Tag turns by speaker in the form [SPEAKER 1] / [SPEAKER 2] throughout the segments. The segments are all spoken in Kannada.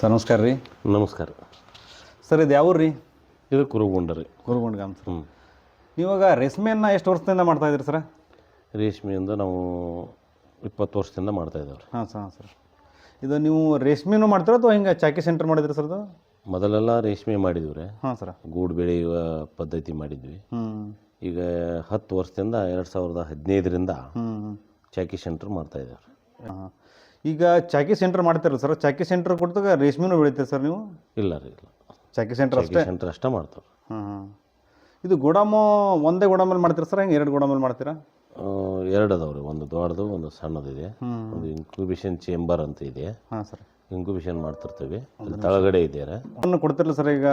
[SPEAKER 1] ಸರ್ ನಮಸ್ಕಾರ ರೀ.
[SPEAKER 2] ನಮಸ್ಕಾರ.
[SPEAKER 1] ಸರ್ ಇದು ಯಾವ ರೀ?
[SPEAKER 2] ಇದು ಕುರುಗುಂಡರಿ
[SPEAKER 1] ರೀ. ಗಾಮ್ ಸರ್.
[SPEAKER 2] ಹ್ಞೂ
[SPEAKER 1] ನೀವಾಗ ರೇಷ್ಮೆಯನ್ನು ಎಷ್ಟು ವರ್ಷದಿಂದ ಮಾಡ್ತಾ ಇದ್ದೀರಿ ಸರ್?
[SPEAKER 2] ರೇಷ್ಮೆಯಿಂದ ನಾವು ಇಪ್ಪತ್ತು ವರ್ಷದಿಂದ ಮಾಡ್ತಾ ಇದ್ದೇವೆ
[SPEAKER 1] ಹಾಂ ಸರ್ ಹಾಂ ಸರ್. ಇದು ನೀವು ರೇಷ್ಮೆನೂ ಮಾಡ್ತೀರಾ ಅಥವಾ ಹಿಂಗೆ ಚಾಕಿ ಸೆಂಟರ್ ಮಾಡಿದ್ರಿ ಸರ್ ಅದು
[SPEAKER 2] ಮೊದಲೆಲ್ಲ ರೇಷ್ಮೆ ಮಾಡಿದ್ವಿ ರೀ.
[SPEAKER 1] ಹಾಂ ಸರ್.
[SPEAKER 2] ಗೂಡು ಬೆಳೆಯುವ ಪದ್ಧತಿ ಮಾಡಿದ್ವಿ.
[SPEAKER 1] ಹ್ಞೂ
[SPEAKER 2] ಈಗ ಹತ್ತು ವರ್ಷದಿಂದ ಎರಡು ಸಾವಿರದ ಹದಿನೈದರಿಂದ ಚಾಕಿ ಸೆಂಟರ್ ಮಾಡ್ತಾ ಇದ್ದೇವೆ
[SPEAKER 1] ಹಾಂ. ಈಗ ಚಾಕಿ ಸೆಂಟರ್ ಮಾಡ್ತೀರಲ್ಲ ಸರ್ ಚಾಕಿ ಸೆಂಟರ್ ಕೊಡ್ತಾಗ ರೇಷ್ಮೆನೂ ಬೆಳಿತೀರಿ ಸರ್ ನೀವು?
[SPEAKER 2] ಇಲ್ಲ ರೀ ಇಲ್ಲ.
[SPEAKER 1] ಚಾಕಿ ಸೆಂಟರ್ ಅಷ್ಟೇ?
[SPEAKER 2] ಸೆಂಟರ್ ಅಷ್ಟೇ ಮಾಡ್ತಾರೆ
[SPEAKER 1] ಹಾಂ ಹಾಂ ಇದು ಗೋಡಾಮು ಒಂದೇ ಗೋಡಾಮಲ್ಲಿ ಮಾಡ್ತೀರ ಸರ್ ಹೆಂಗೆ ಎರಡು ಗೋಡಾಮಲ್ಲಿ ಮಾಡ್ತೀರಾ?
[SPEAKER 2] ಎರಡು ಅದಾವೆ ರೀ ಒಂದು ದೊಡ್ಡದು ಒಂದು ಸಣ್ಣದಿದೆ ಒಂದು ಇನ್ಕ್ಯುಬೇಷನ್ ಚೇಂಬರ್ ಅಂತ ಇದೆ.
[SPEAKER 1] ಹಾಂ ಸರ್.
[SPEAKER 2] ಇನ್ಕ್ಯುಬೇಷನ್ ಮಾಡ್ತಿರ್ತೀವಿ. ಅಲ್ಲಿ ತಳಗಡೆ ಇದೆ ರೀ.
[SPEAKER 1] ಅವನ್ನು ಕೊಡ್ತಿರಲ್ಲ ಸರ್ ಈಗ?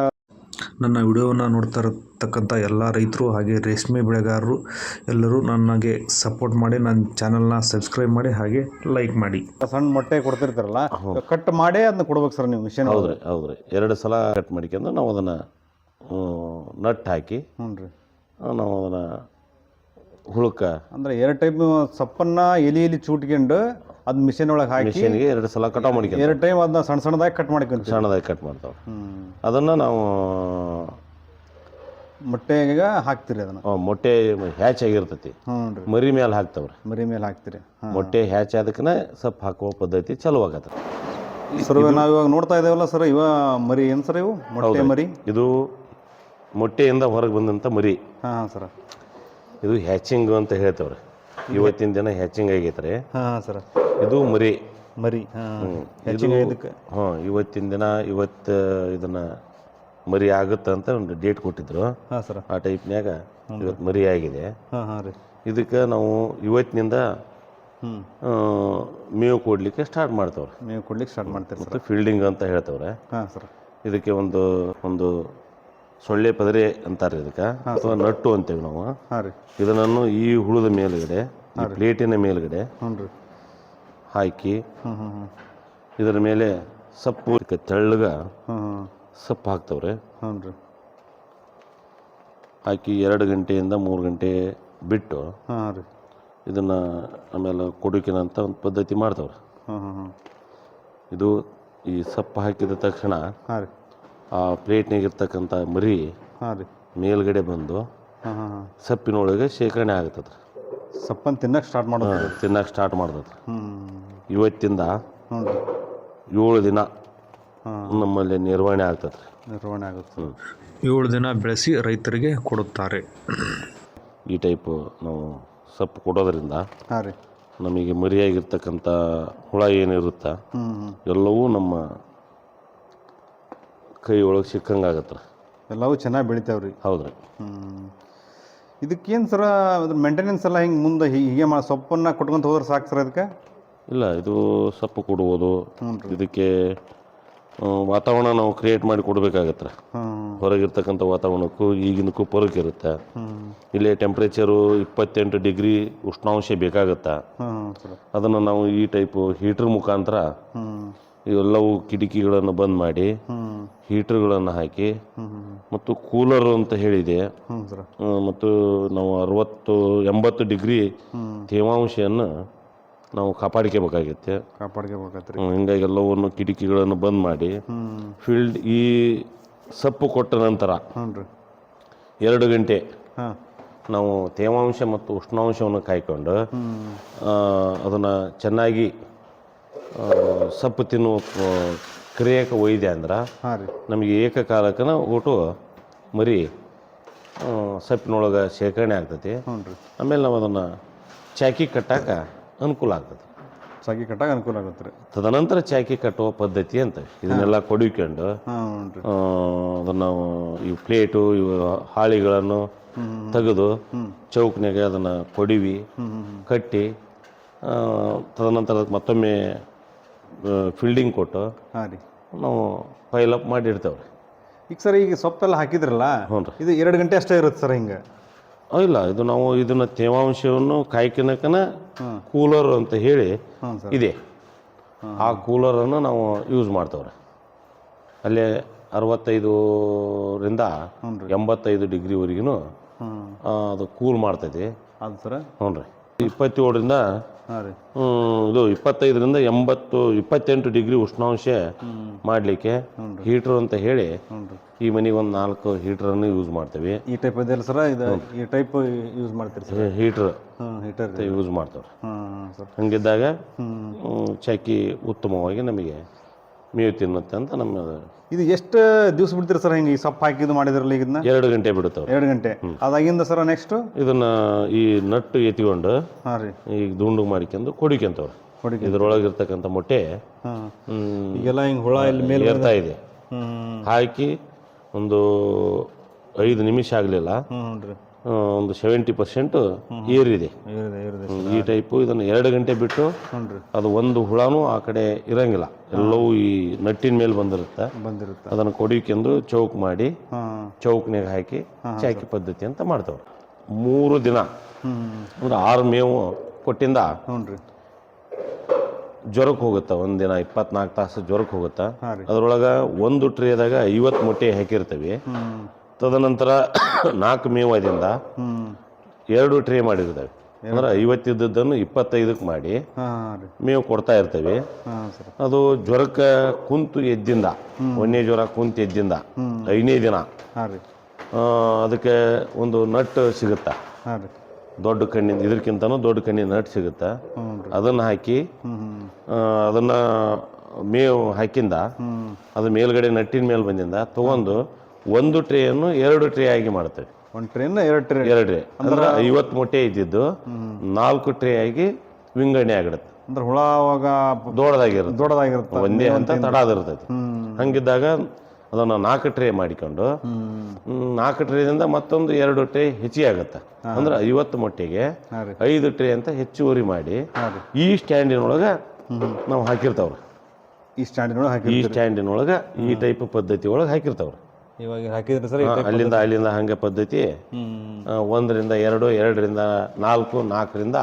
[SPEAKER 3] ನನ್ನ ವಿಡಿಯೋವನ್ನು ನೋಡ್ತಾ ಇರತಕ್ಕಂಥ ಎಲ್ಲ ರೈತರು ಹಾಗೆ ರೇಷ್ಮೆ ಬೆಳೆಗಾರರು ಎಲ್ಲರೂ ನನಗೆ ಸಪೋರ್ಟ್ ಮಾಡಿ ನನ್ನ ಚಾನಲ್ನ ಸಬ್ಸ್ಕ್ರೈಬ್ ಮಾಡಿ ಹಾಗೆ ಲೈಕ್ ಮಾಡಿ.
[SPEAKER 1] ಸಣ್ಣ ಮೊಟ್ಟೆ ಕೊಡ್ತಿರ್ತಾರಲ್ಲ ಕಟ್ ಮಾಡೇ ಅದನ್ನ ಕೊಡ್ಬೇಕು ಸರ್ ನೀವು ಮಿಷನ್
[SPEAKER 2] ಹೌದು ರೀ ಹೌದು ರೀ ಎರಡು ಸಲ ಕಟ್ ಮಾಡಿಕೊಂಡು ನಾವು ಅದನ್ನು ನಟ್ ಹಾಕಿ
[SPEAKER 1] ಹ್ಞೂ ರೀ.
[SPEAKER 2] ನಾವು ಅದನ್ನು ಹುಳುಕ
[SPEAKER 1] ಅಂದ್ರೆ ಎರಡು ಟೈಪ್ ಸಪ್ಪನ್ನ ಎಲಿ ಎಲಿ ಚೂಟ್ಕೊಂಡು ಅದ್ ಮಿಷಿನ್ ಒಳಗೆ ಹಾಕಿ
[SPEAKER 2] ಮಿಷಿನ್ಗೆ ಎರಡು ಸಲ ಕಟಾವ್ ಮಾಡ್ಕೊಂಡು
[SPEAKER 1] ಎರಡು ಟೈಮ್ ಅದನ್ನ ಸಣ್ಣ ಸಣ್ಣದಾಗಿ ಕಟ್ ಮಾಡ್ಕೊಂತೀವಿ.
[SPEAKER 2] ಸಣ್ಣದಾಗಿ ಕಟ್ ಮಾಡ್ತಾವೆ. ಅದನ್ನು ನಾವು
[SPEAKER 1] ಮೊಟ್ಟೆಗೆ ಹಾಕ್ತೀರಿ ಅದನ್ನ?
[SPEAKER 2] ಆ, ಮೊಟ್ಟೆ ಹ್ಯಾಚ್ ಆಗಿರ್ತೈತಿ.
[SPEAKER 1] ಹ್ಞೂ ರೀ.
[SPEAKER 2] ಮರಿ ಮೇಲೆ ಹಾಕ್ತಾವ್ರಿ.
[SPEAKER 1] ಮರಿ ಮೇಲೆ ಹಾಕ್ತೀರಿ. ಹಾಂ.
[SPEAKER 2] ಮೊಟ್ಟೆ ಹ್ಯಾಚ್ ಆದಕ್ಕನ ಸಪ್ ಹಾಕುವ ಪದ್ಧತಿ ಚಲೋ ಆಗತ್ತೆ.
[SPEAKER 1] ಸರ್ ನಾವು ಇವಾಗ ನೋಡ್ತಾ ಇದ್ದೇವಲ್ಲ ಸರ್ ಇವ ಮರಿ ಏನು ಸರ್ ಇವು? ಮೊಟ್ಟೆ ಮರಿ?
[SPEAKER 2] ಇದು ಮೊಟ್ಟೆಯಿಂದ ಹೊರಗೆ ಬಂದಂಥ ಮರಿ.
[SPEAKER 1] ಹಾಂ ಹಾಂ ಸರ್.
[SPEAKER 2] ಇದು ಹ್ಯಾಚಿಂಗ್ ಅಂತ ಹೇಳ್ತೇವ್ರಿ. ಇವತ್ತಿನ ದಿನ ಹೆಚ್ಚಿಂಗ್ ಆಗೈತ್ರಿ.
[SPEAKER 1] ರೀ ಹಾಂ ಸರ್.
[SPEAKER 2] ಇದು ಮರಿ.
[SPEAKER 1] ಮರಿ ಹಾಂ. ಹೆಚ್ಚಿಗೆ ಇದಕ್ಕೆ
[SPEAKER 2] ಹಾಂ ಇವತ್ತಿನ ದಿನ ಇವತ್ತು ಇದನ್ನ ಮರಿ ಆಗುತ್ತೆ ಅಂತ ಒಂದು ಡೇಟ್ ಕೊಟ್ಟಿದ್ರು.
[SPEAKER 1] ಹಾಂ ಸರ್.
[SPEAKER 2] ಆ ಟೈಪ್ನ್ಯಾಗ ಇವತ್ತು ಮರಿ ಆಗಿದೆ.
[SPEAKER 1] ಹಾಂ ಹಾಂ ರೀ.
[SPEAKER 2] ಇದಕ್ಕೆ ನಾವು ಇವತ್ತಿನಿಂದ ಮೇವು ಕೊಡ್ಲಿಕ್ಕೆ ಸ್ಟಾರ್ಟ್ ಮಾಡ್ತಾವ್ರೆ.
[SPEAKER 1] ಮೇವು ಕೊಡ್ಲಿಕ್ಕೆ ಸ್ಟಾರ್ಟ್ ಮಾಡ್ತೇವೆ
[SPEAKER 2] ಮತ್ತು ಫೀಲ್ಡಿಂಗ್ ಅಂತ ಹೇಳ್ತಾವ್ರೆ.
[SPEAKER 1] ಹಾಂ ಸರ್.
[SPEAKER 2] ಇದಕ್ಕೆ ಒಂದು ಒಂದು ಸೊಳ್ಳೆ ಪದರೆ ಅಂತಾರೆ ಇದಕ್ಕೆ. ಅಥವಾ ನಟ್ಟು ಅಂತೇವೆ ನಾವು.
[SPEAKER 1] ಹಾಂ ರೀ.
[SPEAKER 2] ಇದನ್ನು ಈ ಹುಳದ ಮೇಲ್ಗಡೆ ಈ ಪ್ಲೇಟಿನ ಮೇಲ್ಗಡೆ
[SPEAKER 1] ಹ್ಞೂ ರೀ.
[SPEAKER 2] ಹಾಕಿ
[SPEAKER 1] ಹ್ಞೂ ಹ್ಞೂ ಹ್ಞೂ.
[SPEAKER 2] ಇದರ ಮೇಲೆ ಸೊಪ್ಪು ಇದಕ್ಕೆ ತೆಳ್ಳಗ
[SPEAKER 1] ಹ್ಞೂ ಹ್ಞೂ.
[SPEAKER 2] ಸೊಪ್ಪು ಹಾಕ್ತವ್ರೆ.
[SPEAKER 1] ಹ್ಞೂ ರೀ.
[SPEAKER 2] ಹಾಕಿ ಎರಡು ಗಂಟೆಯಿಂದ ಮೂರು ಗಂಟೆ ಬಿಟ್ಟು
[SPEAKER 1] ಹಾಂ ರೀ.
[SPEAKER 2] ಇದನ್ನು ಆಮೇಲೆ ಕೊಡುಕಿನಂತ ಒಂದು ಪದ್ಧತಿ ಮಾಡ್ತವ್ರೆ.
[SPEAKER 1] ಹ್ಞೂ ಹ್ಞೂ ಹ್ಞೂ.
[SPEAKER 2] ಇದು ಈ ಸೊಪ್ಪು ಹಾಕಿದ ತಕ್ಷಣ
[SPEAKER 1] ಹಾಂ ರೀ.
[SPEAKER 2] ಆ ಪ್ಲೇಟ್ನಾಗ ಇರ್ತಕ್ಕಂಥ ಮರಿ
[SPEAKER 1] ಹಾಂ ರೀ.
[SPEAKER 2] ಮೇಲ್ಗಡೆ ಬಂದು
[SPEAKER 1] ಹಾಂ ಹಾಂ ಹಾಂ.
[SPEAKER 2] ಸೊಪ್ಪಿನೊಳಗೆ ಶೇಖರಣೆ ಆಗತ್ತದ
[SPEAKER 1] ಸಪ್ಪನ್ ತಿನ್ನಕ್ಕೆ ಸ್ಟಾರ್ಟ್ ಮಾಡೋದು
[SPEAKER 2] ತಿನ್ನಕ್ಕೆ ಸ್ಟಾರ್ಟ್ ಮಾಡ್ತದ
[SPEAKER 1] ಹ್ಞೂ
[SPEAKER 2] ಇವತ್ತಿಂದ
[SPEAKER 1] ಹ್ಞೂ ರೀ.
[SPEAKER 2] ಏಳು ದಿನ
[SPEAKER 1] ಹಾಂ.
[SPEAKER 2] ನಮ್ಮಲ್ಲಿ ನಿರ್ವಹಣೆ ಆಗ್ತದೆ
[SPEAKER 1] ನಿರ್ವಹಣೆ ಆಗುತ್ತೆ.
[SPEAKER 3] ಏಳು ದಿನ ಬೆಳೆಸಿ ರೈತರಿಗೆ ಕೊಡುತ್ತಾರೆ.
[SPEAKER 2] ಈ ಟೈಪ್ ನಾವು ಸೊಪ್ಪು ಕೊಡೋದ್ರಿಂದ
[SPEAKER 1] ಹಾಂ ರೀ.
[SPEAKER 2] ನಮಗೆ ಮರಿಯಾಗಿರ್ತಕ್ಕಂಥ ಹುಳ ಏನಿರುತ್ತಾ
[SPEAKER 1] ಹ್ಞೂ
[SPEAKER 2] ಎಲ್ಲವೂ ನಮ್ಮ ಕೈ ಒಳಗೆ ಸಿಕ್ಕಂಗಾಗತ್ತೆ
[SPEAKER 1] ಎಲ್ಲವೂ ಚೆನ್ನಾಗಿ ಬೆಳಿತಾವೆ ರೀ
[SPEAKER 2] ಹೌದು ರೀ
[SPEAKER 1] ಹ್ಞೂ ಇದಕ್ಕೇನು ಸರ ಅದ್ರ ಮೇಂಟೆನೆನ್ಸ್ ಎಲ್ಲ ಹಿಂಗೆ ಮುಂದೆ ಹೀಗೆ ಮಾ ಸೊಪ್ಪನ್ನು ಕೊಟ್ಕೊಂತ ಹೋದ್ರೆ ಸಾಕು ಸರ್ ಅದಕ್ಕೆ
[SPEAKER 2] ಇಲ್ಲ ಇದು ಸೊಪ್ಪು
[SPEAKER 1] ಕೊಡ್ಬೋದು.
[SPEAKER 2] ಇದಕ್ಕೆ ಆ, ವಾತಾವರಣ ನಾವು ಕ್ರಿಯೇಟ್ ಮಾಡಿ ಕೊಡಬೇಕಾಗತ್ತೆ
[SPEAKER 1] ಹ್ಞೂ
[SPEAKER 2] ಹೊರಗಿರ್ತಕ್ಕಂಥ ವಾತಾವರಣಕ್ಕೂ ಈಗಿನಕ್ಕೂ ಪರಕ್ ಇರುತ್ತೆ
[SPEAKER 1] ಹ್ಞೂ
[SPEAKER 2] ಇಲ್ಲಿ ಟೆಂಪ್ರೇಚರು ಇಪ್ಪತ್ತೆಂಟು ಡಿಗ್ರಿ ಉಷ್ಣಾಂಶ ಬೇಕಾಗತ್ತೆ.
[SPEAKER 1] ಹ್ಞೂ ಸರ್.
[SPEAKER 2] ಅದನ್ನು ನಾವು ಈ ಟೈಪು ಹೀಟ್ರ್ ಮುಖಾಂತರ
[SPEAKER 1] ಹ್ಞೂ
[SPEAKER 2] ಇವೆಲ್ಲವೂ ಕಿಟಕಿಗಳನ್ನು ಬಂದ್ ಮಾಡಿ ಹೀಟರ್ಗಳನ್ನು ಹಾಕಿ ಮತ್ತು ಕೂಲರ್ ಅಂತ ಹೇಳಿದೆ. ಮತ್ತು ನಾವು ಅರವತ್ತು ಎಂಬತ್ತು ಡಿಗ್ರಿ ತೇವಾಂಶವನ್ನು ನಾವು ಕಾಪಾಡ್ಕೋಬೇಕಾಗೈತೆ
[SPEAKER 1] ಕಾಪಾಡ್ಕೋಬೇಕತ್ರಿ
[SPEAKER 2] ಹ್ಮ್, ಹಿಂಗಾಗಿ ಎಲ್ಲವನ್ನು ಕಿಟಕಿಗಳನ್ನು ಬಂದ್ ಮಾಡಿ
[SPEAKER 1] ಫಿಲ್ಡ್
[SPEAKER 2] ಫೀಲ್ಡ್ ಈ ಸಪ್ಪು ಕೊಟ್ಟ ನಂತರ
[SPEAKER 1] ಹ್ಞೂ ರೀ.
[SPEAKER 2] ಎರಡು ಗಂಟೆ
[SPEAKER 1] ಹಾಂ.
[SPEAKER 2] ನಾವು ತೇವಾಂಶ ಮತ್ತು ಉಷ್ಣಾಂಶವನ್ನು ಕಾಯ್ಕೊಂಡು ಅದನ್ನು ಚೆನ್ನಾಗಿ ಸೊಪ್ಪು ತಿನ್ನುವ ಕ್ರಿಯೆಕ ಒಯ್ದೆ ಅಂದ್ರೆ
[SPEAKER 1] ಹಾಂ ರೀ.
[SPEAKER 2] ನಮಗೆ ಏಕಕಾಲಕ್ಕನ ಊಟ ಮರಿ ಸಪ್ಪಿನೊಳಗೆ ಶೇಖರಣೆ ಆಗ್ತೈತಿ.
[SPEAKER 1] ಹ್ಞೂ ರೀ.
[SPEAKER 2] ಆಮೇಲೆ ನಾವು ಅದನ್ನು ಚಾಕಿ ಕಟ್ಟಾಕ ಅನುಕೂಲ ಆಗ್ತದೆ
[SPEAKER 1] ಚಾಕಿ ಕಟ್ಟಾಗ ಅನುಕೂಲ ಆಗುತ್ತೆ ರೀ.
[SPEAKER 2] ತದನಂತರ ಚಾಕಿ ಕಟ್ಟುವ ಪದ್ಧತಿ ಅಂತ ಇದನ್ನೆಲ್ಲ ಕೊಡಿಕೊಂಡು
[SPEAKER 1] ಹಾಂ ಹ್ಞೂ ರೀ.
[SPEAKER 2] ಅದನ್ನು ಈ ಪ್ಲೇಟು ಇವು ಹಾಳಿಗಳನ್ನು ತೆಗೆದು ಚೌಕ್ನಾಗೆ ಅದನ್ನು ಕೊಡಿವಿ ಕಟ್ಟಿ ತದನಂತರ ಅದಕ್ಕೆ ಮತ್ತೊಮ್ಮೆ ಫೀಲ್ಡಿಂಗ್ ಕೊಟ್ಟು
[SPEAKER 1] ಹಾಂ ರೀ.
[SPEAKER 2] ನಾವು ಫೈಲ್ ಮಾಡಿ ಇಡ್ತೇವೆ
[SPEAKER 1] ಈಗ ಸರ್ ಈಗ ಸೊಪ್ಪೆಲ್ಲ ಹಾಕಿದ್ರಲ್ಲ
[SPEAKER 2] ಹ್ಞೂ ರೀ.
[SPEAKER 1] ಇದು ಎರಡು ಗಂಟೆ ಅಷ್ಟೇ ಇರುತ್ತೆ ಸರ್ ಹಿಂಗೆ?
[SPEAKER 2] ಇಲ್ಲ ಇದು ನಾವು ಇದನ್ನು ತೇವಾಂಶವನ್ನು ಕಾಯ್ಕಿನಕನ ಕೂಲರ್ ಅಂತ ಹೇಳಿ
[SPEAKER 1] ಸರ್.
[SPEAKER 2] ಇದೆ. ಆ ಕೂಲರನ್ನು ನಾವು ಯೂಸ್ ಮಾಡ್ತೇವ್ರೆ. ಅಲ್ಲಿ ಅರವತ್ತೈದರಿಂದ
[SPEAKER 1] ರೀ.
[SPEAKER 2] ಎಂಬತ್ತೈದು ಡಿಗ್ರಿವರೆಗೂ ಅದು ಕೂಲ್ ಮಾಡ್ತೈತಿ.
[SPEAKER 1] ಅದು ಸರ್.
[SPEAKER 2] ಹ್ಞೂ ರೀ. ಇಪ್ಪತ್ತೇಳರಿಂದ ಇದು ಇಪ್ಪತ್ತೈದರಿಂದ ಎಂಬತ್ತು ಇಪ್ಪತ್ತೆಂಟು ಡಿಗ್ರಿ ಉಷ್ಣಾಂಶ ಮಾಡಲಿಕ್ಕೆ ಹೀಟರ್ ಅಂತ ಹೇಳಿ ಈ ಮನೆಗೆ ಒಂದು ನಾಲ್ಕು ಹೀಟ್ರನ್ನು ಯೂಸ್ ಮಾಡ್ತೀವಿ.
[SPEAKER 1] ಈ ಟೈಪ್ ಇದೆಯಲ್ಲ ಸರ್? ಇದು ಈ ಟೈಪ್ ಯೂಸ್ ಮಾಡ್ತೀರಿ ಸರ್?
[SPEAKER 2] ಹೀಟ್ರ್
[SPEAKER 1] ಹೀಟರ್
[SPEAKER 2] ಯೂಸ್
[SPEAKER 1] ಮಾಡ್ತಾರೆ
[SPEAKER 2] ಹಂಗಿದ್ದಾಗ ಚಕ್ಕಿ ಉತ್ತಮವಾಗಿ ನಮಗೆ ಮೇವು ತಿನ್ನುತ್ತೆ ಅಂತ ನಮ್ಮ
[SPEAKER 1] ಇದು ಎಷ್ಟು ದಿವಸ ಬಿಡ್ತೀರಿ ಸರ್ ಹಿಂಗೆ ಈ ಸೊಪ್ಪು ಹಾಕಿದ್ದು ಮಾಡಿದ್ರಲ್ಲ ಇದನ್ನ
[SPEAKER 2] ಎರಡು ಗಂಟೆ ಬಿಡುತ್ತೆ
[SPEAKER 1] ಎರಡು ಗಂಟೆ. ಅದಾಗಿಂದ ಸರ ನೆಕ್ಸ್ಟ್
[SPEAKER 2] ಇದನ್ನ ಈ ನಟ್ಟು ಎತ್ಕೊಂಡು
[SPEAKER 1] ಹಾಂ ರೀ.
[SPEAKER 2] ಈಗ ದುಂಡು ಮಾಡಿಕೊಂಡು ಕೊಡಿಕೊಂತವ್ರೆ
[SPEAKER 1] ಕೊಡಿಕೆ.
[SPEAKER 2] ಇದ್ರೊಳಗಿರ್ತಕ್ಕಂಥ ಮೊಟ್ಟೆ
[SPEAKER 1] ಈಗೆಲ್ಲ ಹಿಂಗೆ ಹುಳ ಇಲ್ಲಿ ಮೇಲೆ
[SPEAKER 2] ಏರ್ತಾ ಇದೆ. ಹಾಕಿ ಒಂದು ಐದು ನಿಮಿಷ ಆಗಲಿಲ್ಲ. ಒಂದು ಸೆವೆಂಟಿ ಪರ್ಸೆಂಟ್ ಏರಿದೆ.
[SPEAKER 1] ಇರಿದೆ
[SPEAKER 2] ಈ ಟೈಪು ಇದನ್ನು ಎರಡು ಗಂಟೆ ಬಿಟ್ಟು ಅದು ಒಂದು ಹುಳನೂ ಆ ಕಡೆ ಇರಂಗಿಲ್ಲ. ಎಲ್ಲವೂ ಈ ನಟ್ಟಿನ ಮೇಲೆ ಬಂದಿರುತ್ತೆ.
[SPEAKER 1] ಬಂದಿರುತ್ತೆ.
[SPEAKER 2] ಅದನ್ನು ಕೊಡಿಕೆಂದು ಚೌಕ್ ಮಾಡಿ ಚೌಕ್ನಾಗ ಹಾಕಿ ಚಾಕಿ ಪದ್ಧತಿ ಅಂತ ಮಾಡ್ತೇವೆ ಮೂರು ದಿನ. ಅಂದ್ರೆ ಆರು ಮೇವು ಕೊಟ್ಟಿಂದ ಜ್ವರಕ್ಕೆ ಹೋಗುತ್ತೆ? ಒಂದಿನ ಇಪ್ಪತ್ನಾಲ್ಕು ತಾಸು ಜ್ವರಕ್ಕೆ ಹೋಗುತ್ತೆ? ಅದರೊಳಗೆ ಒಂದು ಟ್ರೇದಾಗ ಐವತ್ತು ಮೊಟ್ಟೆ ಹಾಕಿರ್ತೀವಿ. ತದನಂತರ ನಾಲ್ಕು ಮೇವದಿಂದ ಎರಡು ಟ್ರೇ ಮಾಡಿರ್ತೇವೆ ಅಂದ್ರೆ ಐವತ್ತಿದ್ದದ್ದನ್ನು ಇಪ್ಪತ್ತೈದಕ್ಕೆ ಮಾಡಿ ಮೇವು ಕೊಡ್ತಾ ಇರ್ತೇವೆ. ಅದು ಜ್ವರಕ್ಕೆ ಕುಂತು ಎದ್ದಿಂದ ಒಂದನೇ ಜ್ವರ ಕುಂತು ಎದ್ದಿಂದ ಐದನೇ ದಿನ ಅದಕ್ಕೆ ಒಂದು ನಟ್ ಸಿಗುತ್ತೆ? ದೊಡ್ಡ ಕಣ್ಣಿನ ಇದಕ್ಕಿಂತನೂ ದೊಡ್ಡ ಕಣ್ಣಿನ ನಟ್ ಸಿಗುತ್ತೆ? ಅದನ್ನು ಹಾಕಿ ಅದನ್ನ ಮೇವು ಹಾಕಿಂದ ಅದು ಮೇಲ್ಗಡೆ ನಟ್ಟಿನ ಮೇಲೆ ಬಂದಿಂದ ತಗೊಂಡು ಒಂದು ಟ್ರೇಯನ್ನು ಎರಡು ಟ್ರೇ ಆಗಿ ಮಾಡ್ತೇವೆ.
[SPEAKER 1] ಒಂದು ಟ್ರೇನ ಎರಡು ಟ್ರೇ
[SPEAKER 2] ಎರಡು ಟ್ರೇ. ಅಂದ್ರೆ ಐವತ್ತು ಮೊಟ್ಟೆ ಇದ್ದಿದ್ದು ನಾಲ್ಕು ಟ್ರೇ ಆಗಿ ವಿಂಗಡಣೆ ಆಗಿಡುತ್ತೆ
[SPEAKER 1] ಅಂದ್ರೆ ಹುಳ ಅವಾಗ
[SPEAKER 2] ದೊಡ್ಡದಾಗಿರುತ್ತೆ.
[SPEAKER 1] ದೊಡ್ಡದಾಗಿರುತ್ತೆ.
[SPEAKER 2] ಒಂದೇ ಅಂತ ತಡಾದಿರ್ತೈತಿ
[SPEAKER 1] ಹ್ಞೂ
[SPEAKER 2] ಹಂಗಿದ್ದಾಗ ಅದನ್ನು ನಾಲ್ಕು ಟ್ರೇ ಮಾಡಿಕೊಂಡು ನಾಲ್ಕು ಟ್ರೇದಿಂದ ಮತ್ತೊಂದು ಎರಡು ಟ್ರೇ ಹೆಚ್ಚಿಗೆ ಆಗುತ್ತೆ. ಅಂದ್ರೆ ಐವತ್ತು ಮೊಟ್ಟೆಗೆ ಐದು ಟ್ರೇ ಅಂತ ಹೆಚ್ಚುವರಿ ಮಾಡಿ ಈ ಸ್ಟ್ಯಾಂಡಿನೊಳಗೆ ನಾವು ಹಾಕಿರ್ತಾವ್ರಿ.
[SPEAKER 1] ಈ ಸ್ಟ್ಯಾಂಡಿನೊಳಗೆ
[SPEAKER 2] ಈ ಸ್ಟ್ಯಾಂಡಿನೊಳಗೆ ಈ ಟೈಪ್ ಪದ್ಧತಿ ಒಳಗೆ ಹಾಕಿರ್ತಾವ್ರಿ.
[SPEAKER 1] ಇವಾಗ ಹಾಕಿದ್ರೆ ಸರ್
[SPEAKER 2] ಅಲ್ಲಿಂದ ಅಲ್ಲಿಂದ ಹಂಗೆ ಪದ್ಧತಿ. ಒಂದರಿಂದ ಎರಡು ಎರಡರಿಂದ ನಾಲ್ಕು ನಾಲ್ಕರಿಂದ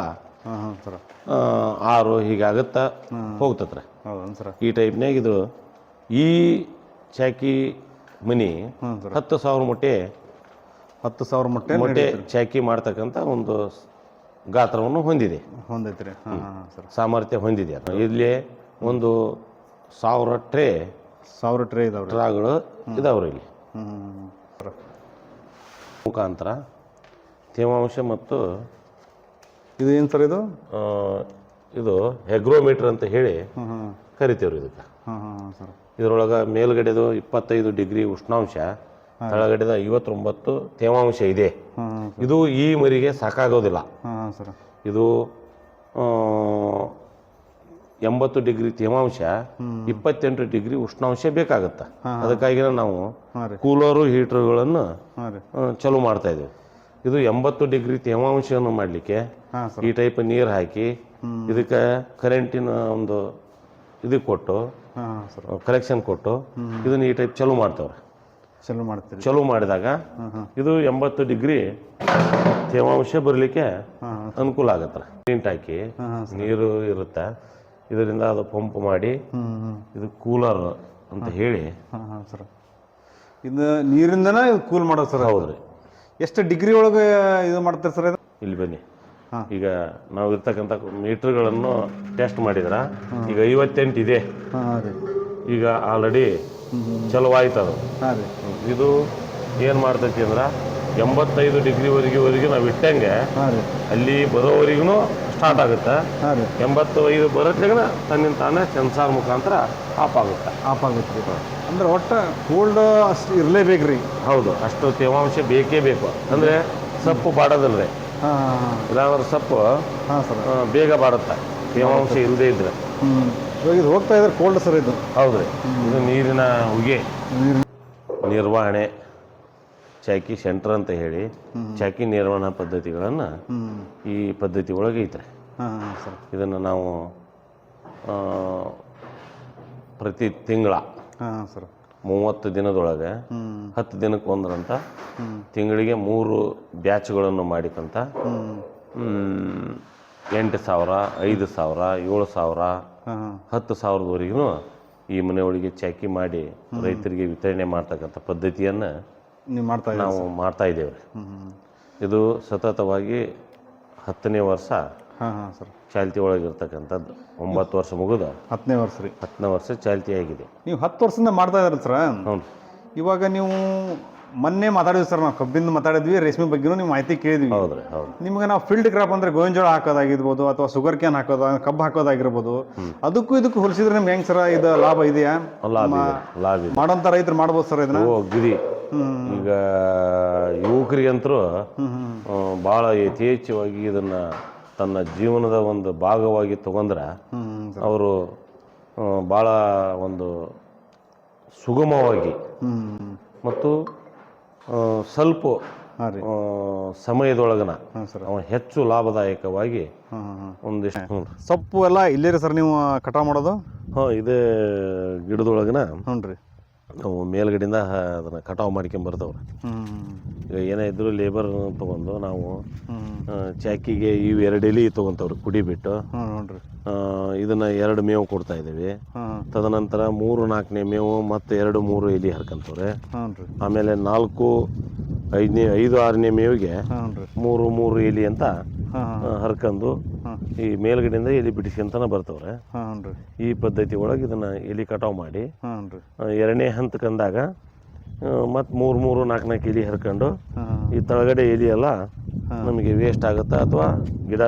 [SPEAKER 2] ಆರು ಹೀಗಾಗತ್ತ ಹೋಗ್ತತ್ರ. ಈ ಟೈಪ್ನಾಗ ಇದು ಈ ಚಾಕಿ ಮನಿ ಹತ್ತು ಸಾವಿರ ಮೊಟ್ಟೆ
[SPEAKER 1] ಹತ್ತು ಸಾವಿರ ಮೊಟ್ಟೆ
[SPEAKER 2] ಮೊಟ್ಟೆ ಚಾಕಿ ಮಾಡ್ತಕ್ಕಂಥ ಒಂದು ಗಾತ್ರವನ್ನು ಹೊಂದಿದೆ.
[SPEAKER 1] ಹೊಂದೈತ್ರಿ.
[SPEAKER 2] ಸಾಮರ್ಥ್ಯ ಹೊಂದಿದೆ ಇಲ್ಲಿ ಒಂದು ಸಾವಿರ ಟ್ರೇ
[SPEAKER 1] ಸಾವಿರ ಟ್ರೇ ಇದಾವ್ರಿ.
[SPEAKER 2] ಟ್ರಾಗಳು ಇದಾವ್ರಿ ಇಲ್ಲಿ. ಮುಖಾಂತರ ತೇವಾಂಶ ಮತ್ತು
[SPEAKER 1] ಇದು ಏನು ಸರ್ ಇದು?
[SPEAKER 2] ಆ, ಇದು ಹೆಗ್ರೋಮೀಟರ್ ಅಂತ ಹೇಳಿ ಕರಿತೇವ್ರಿ ಇದಕ್ಕೆ.
[SPEAKER 1] ಹಾಂ ಹಾಂ ಹಾಂ ಸರ್.
[SPEAKER 2] ಇದರೊಳಗೆ ಮೇಲ್ಗಡೆದು ಇಪ್ಪತ್ತೈದು ಡಿಗ್ರಿ ಉಷ್ಣಾಂಶ ಕೆಳಗಡೆದ ಐವತ್ತೊಂಬತ್ತು ತೇವಾಂಶ ಇದೆ. ಇದು ಈ ಮರಿಗೆ ಸಾಕಾಗೋದಿಲ್ಲ.
[SPEAKER 1] ಹಾಂ ಹಾಂ ಸರ್.
[SPEAKER 2] ಇದು ಆ, ಎಂಬತ್ತು ಡಿಗ್ರಿ ತೇವಾಂಶ ಇಪ್ಪತ್ತೆಂಟು ಡಿಗ್ರಿ ಉಷ್ಣಾಂಶ ಬೇಕಾಗುತ್ತೆ. ಅದಕ್ಕಾಗಿ ನಾವು ಕೂಲರು ಹೀಟರ್ಗಳನ್ನು ಚಲೋ ಮಾಡ್ತಾ ಇದ್ದೀವಿ. ಇದು ಎಂಬತ್ತು ಡಿಗ್ರಿ ತೇವಾಂಶವನ್ನು ಮಾಡಲಿಕ್ಕೆ ಈ ಟೈಪ್ ನೀರು ಹಾಕಿ ಇದಕ್ಕೆ ಕರೆಂಟಿನ ಒಂದು ಇದು ಕೊಟ್ಟು ಕಲೆಕ್ಷನ್ ಕೊಟ್ಟು ಇದನ್ನ ಈ ಟೈಪ್ ಚಲೋ ಮಾಡ್ತವ್ರೆ.
[SPEAKER 1] ಚಲೋ ಮಾಡ್ತೀವಿ
[SPEAKER 2] ಚಾಲೂ ಮಾಡಿದಾಗ ಇದು ಎಂಬತ್ತು ಡಿಗ್ರಿ ತೇವಾಂಶ ಬರಲಿಕ್ಕೆ ಅನುಕೂಲ ಆಗತ್ತೆ ಪ್ರಿಂಟ್ ಹಾಕಿ ನೀರು ಇರುತ್ತೆ ಇದರಿಂದ ಅದು ಪಂಪ್ ಮಾಡಿ ಇದು ಕೂಲರ್ ಅಂತ ಹೇಳಿ.
[SPEAKER 1] ಹಾಂ ಹಾಂ ಸರ್. ಇದು ನೀರಿಂದನೇ ಇದು ಕೂಲ್ ಮಾಡೋದು ಸರ್?
[SPEAKER 2] ಹೌದ್ರಿ
[SPEAKER 1] ಎಷ್ಟು ಡಿಗ್ರಿ ಒಳಗೆ ಇದು ಮಾಡ್ತಾರೆ ಸರ್ ಇದು?
[SPEAKER 2] ಇಲ್ಲಿ ಬನ್ನಿ. ಈಗ ನಾವು ಇರ್ತಕ್ಕಂಥ ಮೀಟರ್ಗಳನ್ನು ಟೆಸ್ಟ್ ಮಾಡಿದ್ರ ಈಗ ಐವತ್ತೆಂಟು ಇದೆ. ಈಗ ಆಲ್ರೆಡಿ ಚಲೋ ಆಯ್ತು ಅದು. ಇದು ಏನು ಮಾಡ್ತೈತಿ ಅಂದ್ರೆ ಎಂಬತ್ತೈದು ಡಿಗ್ರಿವರೆಗೆವರೆಗೆ ನಾವು ಇಟ್ಟಂಗೆ ಅಲ್ಲಿ ಬರೋವರೆಗೂ ಸ್ಟಾರ್ಟ್ ಆಗುತ್ತೆ.
[SPEAKER 1] ಹಾಂ ರೀ.
[SPEAKER 2] ಎಂಬತ್ತು ಐದು ಬರೋತ್ನಾಗ ತನ್ನಿಂದ ತಾನೇ ಸೆನ್ಸಾರ್ ಮುಖಾಂತರ ಆಫ್ ಆಗುತ್ತೆ.
[SPEAKER 1] ಆಫ್ ಆಗುತ್ತೆ ರೀ. ಅಂದ್ರೆ ಒಟ್ಟು ಕೋಲ್ಡ್ ಅಷ್ಟು ಇರಲೇಬೇಕು ರೀ.
[SPEAKER 2] ಹೌದು ಅಷ್ಟು ತೇವಾಂಶ ಬೇಕೇ ಬೇಕು. ಅಂದ್ರೆ ಸೊಪ್ಪು ಬಾಡೋದಿಲ್ಲ ರೀ
[SPEAKER 1] ಹಾಂ
[SPEAKER 2] ಇಲ್ಲಾಂದ್ರೆ ಸೊಪ್ಪು
[SPEAKER 1] ಹಾಂ ಸರ್.
[SPEAKER 2] ಬೇಗ ಬಾಡುತ್ತೆ. ತೇವಾಂಶ ಇಲ್ಲದೇ ಇದ್ರೆ.
[SPEAKER 1] ಹ್ಞೂ ಇವಾಗ ಇದು ಹೋಗ್ತಾ ಇದ್ರೆ ಕೋಲ್ಡ್ ಸರ್ ಇದು.
[SPEAKER 2] ಹೌದು ರೀ. ಇದು ನೀರಿನ ಉಗೆ.
[SPEAKER 1] ನೀರು
[SPEAKER 2] ನಿರ್ವಹಣೆ ಚಾಕಿ ಸೆಂಟರ್ ಅಂತ ಹೇಳಿ ಚಾಕಿ ನಿರ್ವಹಣಾ ಪದ್ಧತಿಗಳನ್ನು ಈ ಪದ್ಧತಿ ಒಳಗೆ ಐತ್ರಿ.
[SPEAKER 1] ಹಾಂ ಹಾಂ ಸರ್.
[SPEAKER 2] ಇದನ್ನು ನಾವು ಪ್ರತಿ ತಿಂಗಳ
[SPEAKER 1] ಹಾಂ ಹಾಂ ಸರ್.
[SPEAKER 2] ಮೂವತ್ತು ದಿನದೊಳಗೆ ಹತ್ತು ದಿನಕ್ಕೆ ಒಂದರಂತ ತಿಂಗಳಿಗೆ ಮೂರು ಬ್ಯಾಚ್ಗಳನ್ನು ಮಾಡಿಕಂತ ಎಂಟು ಸಾವಿರ ಐದು ಸಾವಿರ ಏಳು ಸಾವಿರ ಹತ್ತು ಸಾವಿರದವರೆಗೂ ಈ ಮನೆಯೊಳಗೆ ಚಾಕಿ ಮಾಡಿ ರೈತರಿಗೆ ವಿತರಣೆ ಮಾಡ್ತಕ್ಕಂಥ ಪದ್ಧತಿಯನ್ನು
[SPEAKER 1] ನೀವು ಮಾಡ್ತಾ ಇದ್ದೀರಿ
[SPEAKER 2] ನಾವು ಮಾಡ್ತಾ ಇದ್ದೇವೆ. ಇದು ಸತತವಾಗಿ ಹತ್ತನೇ ವರ್ಷ
[SPEAKER 1] ಹಾಂ ಹಾಂ ಸರ್.
[SPEAKER 2] ಚಾಲ್ತಿ ಒಳಗಿರ್ತಕ್ಕಂಥದ್ದು ಒಂಬತ್ತು ವರ್ಷ ಮುಗಿದ?
[SPEAKER 1] ಹತ್ತನೇ ವರ್ಷ ರೀ.
[SPEAKER 2] ಹತ್ತನೇ ವರ್ಷ ಚಾಲ್ತಿ ಆಗಿದೆ.
[SPEAKER 1] ನೀವು ಹತ್ತು ವರ್ಷದಿಂದ ಮಾಡ್ತಾ ಇದ್ರಿ ಸರ್?
[SPEAKER 2] ಹ್ಞೂ
[SPEAKER 1] ಇವಾಗ ನೀವು ಮೊನ್ನೆ ಮಾತಾಡಿದ್ವಿ ಸರ್ ನಾವು ಕಬ್ಬಿಂದ ಮಾತಾಡಿದ್ವಿ ರೇಷ್ಮೆ ಬಗ್ಗೆನೂ ನೀವು ಮಾಹಿತಿ ಕೇಳಿದ್ವಿ.
[SPEAKER 2] ಹೌದ್ರಿ ಹೌದು
[SPEAKER 1] ನಿಮ್ಗೆ ನಾವು ಫೀಲ್ಡ್ ಕ್ರಾಪ್ ಅಂದ್ರೆ ಗೋವಿನ ಜೋಳ ಹಾಕೋದಾಗಿರ್ಬೋದು ಅಥವಾ ಶುಗರ್ ಕ್ಯಾನ್ ಹಾಕೋದ ಕಬ್ಬು ಹಾಕೋದಾಗಿರ್ಬೋದು. ಅದಕ್ಕೂ ಇದಕ್ಕೂ ಹೊಲಿಸಿದ್ರೆ ನಿಮ್ಗೆ ಹೆಂಗೆ ಸರ್ ಇದು ಲಾಭ ಇದೆಯಾ?
[SPEAKER 2] ಲಾಭ ಲಾಭ ಇದೆ.
[SPEAKER 1] ಮಾಡೋಂಥ ರೈತರು ಮಾಡ್ಬೋದು ಸರ್ ಇದನ್ನ?
[SPEAKER 2] ಓ ಗಿರಿ. ಈಗ ಯುವಕರಿಗಂತರೂ ಭಾಳ ಯಥೇಚ್ಛವಾಗಿ ಇದನ್ನು ತನ್ನ ಜೀವನದ ಒಂದು ಭಾಗವಾಗಿ ತಗೊಂಡ್ರೆ ಅವರು ಭಾಳ ಒಂದು ಸುಗಮವಾಗಿ ಮತ್ತು ಸ್ವಲ್ಪ ಸಮಯದೊಳಗನ ಹೆಚ್ಚು ಲಾಭದಾಯಕವಾಗಿ ಒಂದಿಷ್ಟು
[SPEAKER 1] ಸೊಪ್ಪು ಎಲ್ಲ ಇಲ್ಲೇ ರೀ ಸರ್ ನೀವು ಕಟಾವು ಮಾಡೋದು?
[SPEAKER 2] ಹಾಂ ಇದೇ ಗಿಡದೊಳಗನ
[SPEAKER 1] ಹ್ಞೂ ರೀ.
[SPEAKER 2] ನಾವು ಮೇಲ್ಗಡೆಯಿಂದ ಅದನ್ನು ಕಟಾವು ಮಾಡ್ಕೊಂಡ್ ಬರ್ತಾವ್ರೆ
[SPEAKER 1] ಹ್ಮ್.
[SPEAKER 2] ಈಗ ಏನೇ ಇದ್ರು ಲೇಬರ್ ತಗೊಂಡು ನಾವು ಚಾಕಿಗೆ ಇವು ಎರಡು ಎಲಿ ತೊಗೊಂತವ್ರು ಕುಡಿ ಬಿಟ್ಟು. ಇದನ್ನ ಎರಡು ಮೇವು ಕೊಡ್ತಾ ಇದ್ದೀವಿ. ತದನಂತರ ಮೂರು ನಾಲ್ಕನೇ ಮೇವು ಮತ್ತೆ ಎರಡು ಮೂರು ಎಲಿ ಹರ್ಕಂತವ್ರೆ. ಆಮೇಲೆ ನಾಲ್ಕು ಐದನೇ ಐದು ಆರನೇ ಮೇವಿಗೆ ಮೂರು ಮೂರು ಎಲಿ ಅಂತ
[SPEAKER 1] ಹಾಂ ಹಾಂ
[SPEAKER 2] ಆ, ಹರ್ಕೊಂಡು
[SPEAKER 1] ಹಾಂ
[SPEAKER 2] ಈ ಮೇಲ್ಗಡೆಯಿಂದ ಎಲಿ ಬಿಡಿಸ್ಕೊಂತನ ಬರ್ತವ್ರೆ. ಈ ಪದ್ಧತಿ ಒಳಗೆ ಇದನ್ನ ಎಲೆ ಕಟಾವು ಮಾಡಿ ಎರಡನೇ ಹಂತಕ್ಕಂದಾಗ ಮತ್ತು ಮೂರು ಮೂರು ನಾಲ್ಕು ನಾಲ್ಕು ಎಲೆ ಹರ್ಕೊಂಡು ಈ ತಳಗಡೆ ಎಲೆ ಎಲ್ಲ ನಮಗೆ ವೇಸ್ಟ್ ಆಗುತ್ತೆ ಅಥವಾ ಗಿಡ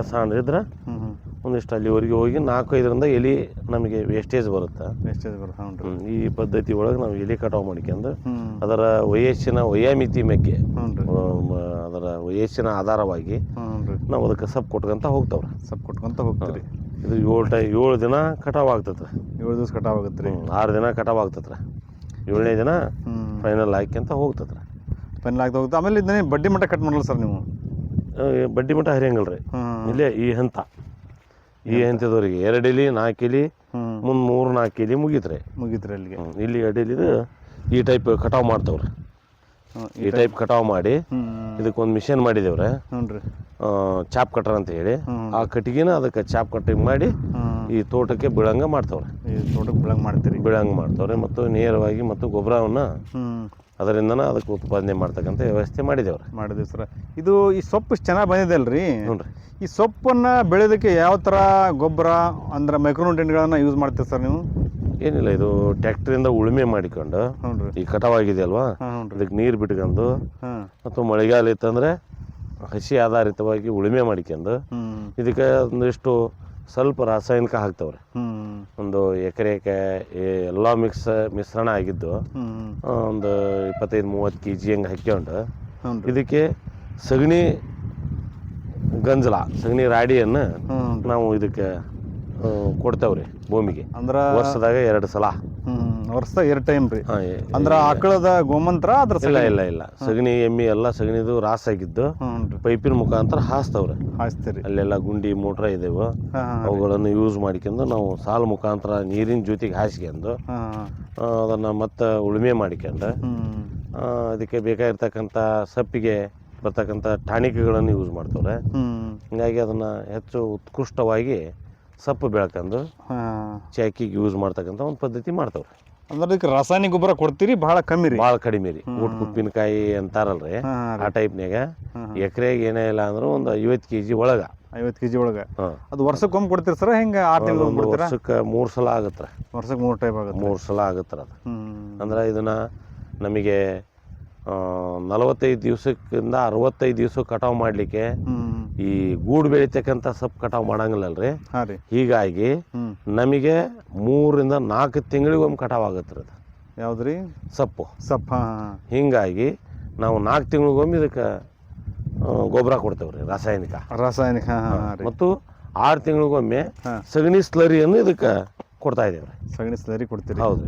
[SPEAKER 1] ಹ್ಞೂ
[SPEAKER 2] ಒಂದಿಷ್ಟು ಅಲ್ಲಿವರೆಗೆ ಹೋಗಿ ನಾಲ್ಕು ಐದರಿಂದ ಎಲೆ ನಮಗೆ ವೇಸ್ಟೇಜ್ ಬರುತ್ತೆ.
[SPEAKER 1] ವೇಸ್ಟೇಜ್ ಬರುತ್ತೆ.
[SPEAKER 2] ಈ ಪದ್ಧತಿ ಒಳಗೆ ನಾವು ಎಲೆ ಕಟಾವು ಮಾಡ್ಕೊಂಡು ಅದರ ವಯಸ್ಸಿನ ವಯೋಮಿತಿ
[SPEAKER 1] ಮೇಕೆ
[SPEAKER 2] ಅದರ ವಯಸ್ಸಿನ ಆಧಾರವಾಗಿ ನಾವು ಅದಕ್ಕೆ ಸಪ್ ಕೊಟ್ಕೊಂತ ಹೋಗ್ತಾವ್ರೆ.
[SPEAKER 1] ಸಪ್ ಕೊಟ್ಕೊಂತ ಹೋಗ್ತೀರಿ.
[SPEAKER 2] ಇದು ಏಳು ಟೈ ಏಳು ದಿನ ಕಟಾವು ಆಗ್ತೈತೆ
[SPEAKER 1] ಏಳು ದಿವಸ ಕಟಾವ್ ಆಗುತ್ತೆ ರೀ
[SPEAKER 2] ಆರು ದಿನ ಕಟಾವು ಆಗ್ತೈತೆ ಏಳನೇ ದಿನ ಫೈನಲ್ ಹಾಕ್ಯಂತ ಹೋಗ್ತದ್ರಿ.
[SPEAKER 1] ಫೈನಲ್ ಆಗ್ತಾ ಹೋಗುತ್ತೆ. ಆಮೇಲೆ ಇದನ್ನೇ ಬಡ್ಡಿ ಮಟ್ಟ ಕಟ್ ಮಾಡಲ್ಲ ಸರ್ ನೀವು?
[SPEAKER 2] ಬಡ್ಡಿ ಮಟ್ಟ ಹರಿಯಂಗಲ್ಲ ರೀ. ಇಲ್ಲೇ ಈ ಹಂತ. ಈ ಹಂತದವರೆಗೆ ಎರಡು ಇಲಿ ನಾಲ್ಕು
[SPEAKER 1] ಇಲಿ
[SPEAKER 2] ಮುಂದೆ ಮೂರು ನಾಲ್ಕು ಎಲೆ ಮುಗೀತ್ರಿ.
[SPEAKER 1] ಮುಗೀತ್ರಿ ಅಲ್ಲಿಗೆ.
[SPEAKER 2] ಇಲ್ಲಿ ಇಲ್ಲಿ ಅಡಿಲಿದು ಈ ಟೈಪ್ ಕಟಾವು ಮಾಡ್ತಾವ್ರಿ. ಈ ಟೈಪ್ ಕಟಾವ್ ಮಾಡಿ
[SPEAKER 1] ಇದಕ್ಕೆ
[SPEAKER 2] ಒಂದು ಮಿಷನ್ ಮಾಡಿದೇವ್ರೆ. ಚಾಪ್ ಕಟರ್ ಅಂತ ಹೇಳಿ. ಆ ಕಟ್ಟಿಗೆನ ಅದಕ್ಕೆ ಚಾಪ್ ಕಟ್ಟಿಂಗ್ ಮಾಡಿ ಈ ತೋಟಕ್ಕೆ ಬೀಳಂಗ ಮಾಡ್ತಾವ್ರೆ.
[SPEAKER 1] ಈ ತೋಟಕ್ಕೆ ಬೀಳಂಗ ಮಾಡ್ತೀರಿ.
[SPEAKER 2] ಬೀಳಂಗ ಮಾಡ್ತಾವ್ರೆ ಮತ್ತು ನೇರವಾಗಿ ಮತ್ತು ಗೊಬ್ಬರವನ್ನ ಅದರಿಂದನ ಅದಕ್ಕೆ ಉತ್ಪಾದನೆ ಮಾಡ್ತಕ್ಕಂಥ ವ್ಯವಸ್ಥೆ ಮಾಡಿದೇವ್ರ.
[SPEAKER 1] ಮಾಡಿದ್ವಿ ಸರ್. ಇದು ಈ ಸೊಪ್ಪು ಇಷ್ಟು ಚೆನ್ನಾಗಿ ಬಂದಿದೆ ಅಲ್ರಿ?
[SPEAKER 2] ಹ್ಞೂ
[SPEAKER 1] ಈ ಸೊಪ್ಪನ್ನು ಬೆಳೆಯೋದಕ್ಕೆ ಯಾವ ಥರ ಗೊಬ್ಬರ ಅಂದ್ರೆ ಮೈಕ್ರೋನ್ಯೂಟ್ರಿಯೆಂಟ್ಗಳನ್ನು ಯೂಸ್ ಮಾಡ್ತೀರಿ ಸರ್ ನೀವು?
[SPEAKER 2] ಏನಿಲ್ಲ ಇದು ಟ್ಯಾಕ್ಟ್ರಿಂದ ಉಳುಮೆ ಮಾಡಿಕೊಂಡು ಈ ಕಟಾವಾಗಿದೆ ಅಲ್ವಾ? ಅದಕ್ಕೆ ನೀರು ಬಿಟ್ಕೊಂಡು ಮತ್ತು ಮಳೆಗಾಲ ಇತ್ತಂದ್ರೆ ಹಸಿ ಆಧಾರಿತವಾಗಿ ಉಳುಮೆ ಮಾಡ್ಕೊಂಡು ಇದಕ್ಕೆ ಒಂದಿಷ್ಟು ಸ್ವಲ್ಪ ರಾಸಾಯನಿಕ ಹಾಕ್ತವ್ರೆ. ಒಂದು ಎಕರೆಗೆ ಎಲ್ಲ ಮಿಕ್ಸ್ ಮಿಶ್ರಣ ಆಗಿದ್ದು ಒಂದು ಇಪ್ಪತ್ತೈದು ಮೂವತ್ತು ಕೆ ಜಿ ಹಂಗೆ ಹಾಕ್ಕೊಂಡು ಇದಕ್ಕೆ ಸಗಣಿ ಗಂಜಲ ಸಗಣಿ ರಾಡಿಯನ್ನು ನಾವು ಇದಕ್ಕೆ ಕೊಡ್ತೇವ್ರಿ ಭೂಮಿಗೆ.
[SPEAKER 1] ಅಂದ್ರೆ
[SPEAKER 2] ವರ್ಷದಾಗ ಎರಡು ಸಲ.
[SPEAKER 1] ವರ್ಷದಾಗ ಎರಡು ಟೈಮ್ ರೀ. ಅಂದ್ರ ಆಕಳದ ಗೋಮಂತ್ರ ಅದ್ರ
[SPEAKER 2] ಇಲ್ಲ ಇಲ್ಲ ಇಲ್ಲ. ಸಗಣಿ ಎಮ್ಮಿ ಎಲ್ಲ ಸಗಣಿದು
[SPEAKER 1] ರಾಸ್ ಆಗಿದ್ದು
[SPEAKER 2] ಪೈಪಿನ ಮುಖಾಂತರ ಹಾಸ್ತಾವ್ರಿ.
[SPEAKER 1] ಹಾಸ್ತೀರಿ.
[SPEAKER 2] ಅಲ್ಲೆಲ್ಲ ಗುಂಡಿ ಮೋಟ್ರ ಇದಾವೆ. ಅವುಗಳನ್ನು ಯೂಸ್ ಮಾಡ್ಕೊಂಡು ನಾವು ಸಾಲು ಮುಖಾಂತರ ನೀರಿನ ಜೊತೆಗೆ ಹಾಸ್ಕೊಂಡು ಅದನ್ನ ಮತ್ತ ಉಳುಮೆ ಮಾಡ್ಕೊಂಡು ಅದಕ್ಕೆ ಬೇಕಾಗಿರ್ತಕ್ಕಂಥ ಸಪ್ಪಿಗೆ ಬರ್ತಕ್ಕಂಥ ಟಾನಿಕ್ಗಳನ್ನು ಯೂಸ್ ಮಾಡ್ತವ್ರೆ. ಹೀಗಾಗಿ ಅದನ್ನು ಹೆಚ್ಚು ಉತ್ಕೃಷ್ಟವಾಗಿ ಸಪ್ಪು ಬೆಳ್ಕೊಂಡು
[SPEAKER 1] ಹಾಂ.
[SPEAKER 2] ಚಾಕಿಗೆ ಯೂಸ್ ಮಾಡ್ತಕ್ಕಂಥ ಒಂದು ಪದ್ಧತಿ ಮಾಡ್ತಾವ್ರಿ.
[SPEAKER 1] ಅಂದ್ರೆ ಇದಕ್ಕೆ ರಾಸಾಯನಿಕ ಗೊಬ್ಬರ ಕೊಡ್ತೀರಿ ಭಾಳ ಕಮ್ಮಿ ರೀ.
[SPEAKER 2] ಭಾಳ ಕಡಿಮೆ ರೀ. ಊಟ ಉಪ್ಪಿನಕಾಯಿ ಅಂತಾರಲ್ರಿ ಆ ಟೈಪ್ನಾಗ ಎಕರೆಗೆ ಏನೇ ಇಲ್ಲ ಅಂದ್ರೆ ಒಂದು ಐವತ್ತು ಕೆ ಜಿ ಒಳಗೆ.
[SPEAKER 1] ಐವತ್ತು ಕೆಜಿ ಒಳಗೆ. ಅದು ವರ್ಷಕ್ಕೊಮ್ಮೆ ಕೊಡ್ತೀರಿ ಸರ್ ಹೆಂಗೆ ಆರು ತಿಂಗಳು ಕೊಡ್ತೀರಾ?
[SPEAKER 2] ವರ್ಷಕ್ಕೆ ಮೂರು ಸಲ ಆಗುತ್ತೆ
[SPEAKER 1] ವರ್ಷಕ್ಕೆ ಮೂರು ಟೈಪ್ ಆಗುತ್ತೆ
[SPEAKER 2] ಮೂರು ಸಲ ಆಗುತ್ತೆ ಅದು. ಅಂದ್ರೆ ಇದನ್ನು ನಮಗೆ ನಲವತ್ತೈದು ದಿವಸಕ್ಕಿಂದ ಅರವತ್ತೈದು ದಿವಸ ಕಟಾವು ಮಾಡಲಿಕ್ಕೆ ಈ ಗೂಡು ಬೆಳಿತಕ್ಕಂಥ ಸೊಪ್ಪು ಕಟಾವು ಮಾಡಂಗಿಲ್ಲಲ್ರಿ?
[SPEAKER 1] ಹಾಂ ರೀ.
[SPEAKER 2] ಹೀಗಾಗಿ ನಮಗೆ ಮೂರಿಂದ ನಾಲ್ಕು ತಿಂಗಳಿಗೊಮ್ಮೆ ಕಟಾವು ಆಗತ್ತೆ ರೀ ಅದು.
[SPEAKER 1] ಯಾವ್ದು ರೀ
[SPEAKER 2] ಸೊಪ್ಪು
[SPEAKER 1] ಸಪ್ ಹಾಂ ಹಾಂ.
[SPEAKER 2] ಹೀಗಾಗಿ ನಾವು ನಾಲ್ಕು ತಿಂಗಳಿಗೊಮ್ಮೆ ಇದಕ್ಕೆ ಗೊಬ್ಬರ ಕೊಡ್ತೇವೆ ರೀ ರಾಸಾಯನಿಕ.
[SPEAKER 1] ರಾಸಾಯನಿಕ
[SPEAKER 2] ಮತ್ತು ಆರು ತಿಂಗಳಿಗೊಮ್ಮೆ ಸಗಣಿ ಸ್ಲರಿಯನ್ನು ಇದಕ್ಕೆ ಕೊಡ್ತಾ ಇದ್ದೇವೆ ರೀ.
[SPEAKER 1] ಸಗಣಿ ಸ್ಲರಿ ಕೊಡ್ತೀವಿ
[SPEAKER 2] ಹೌದು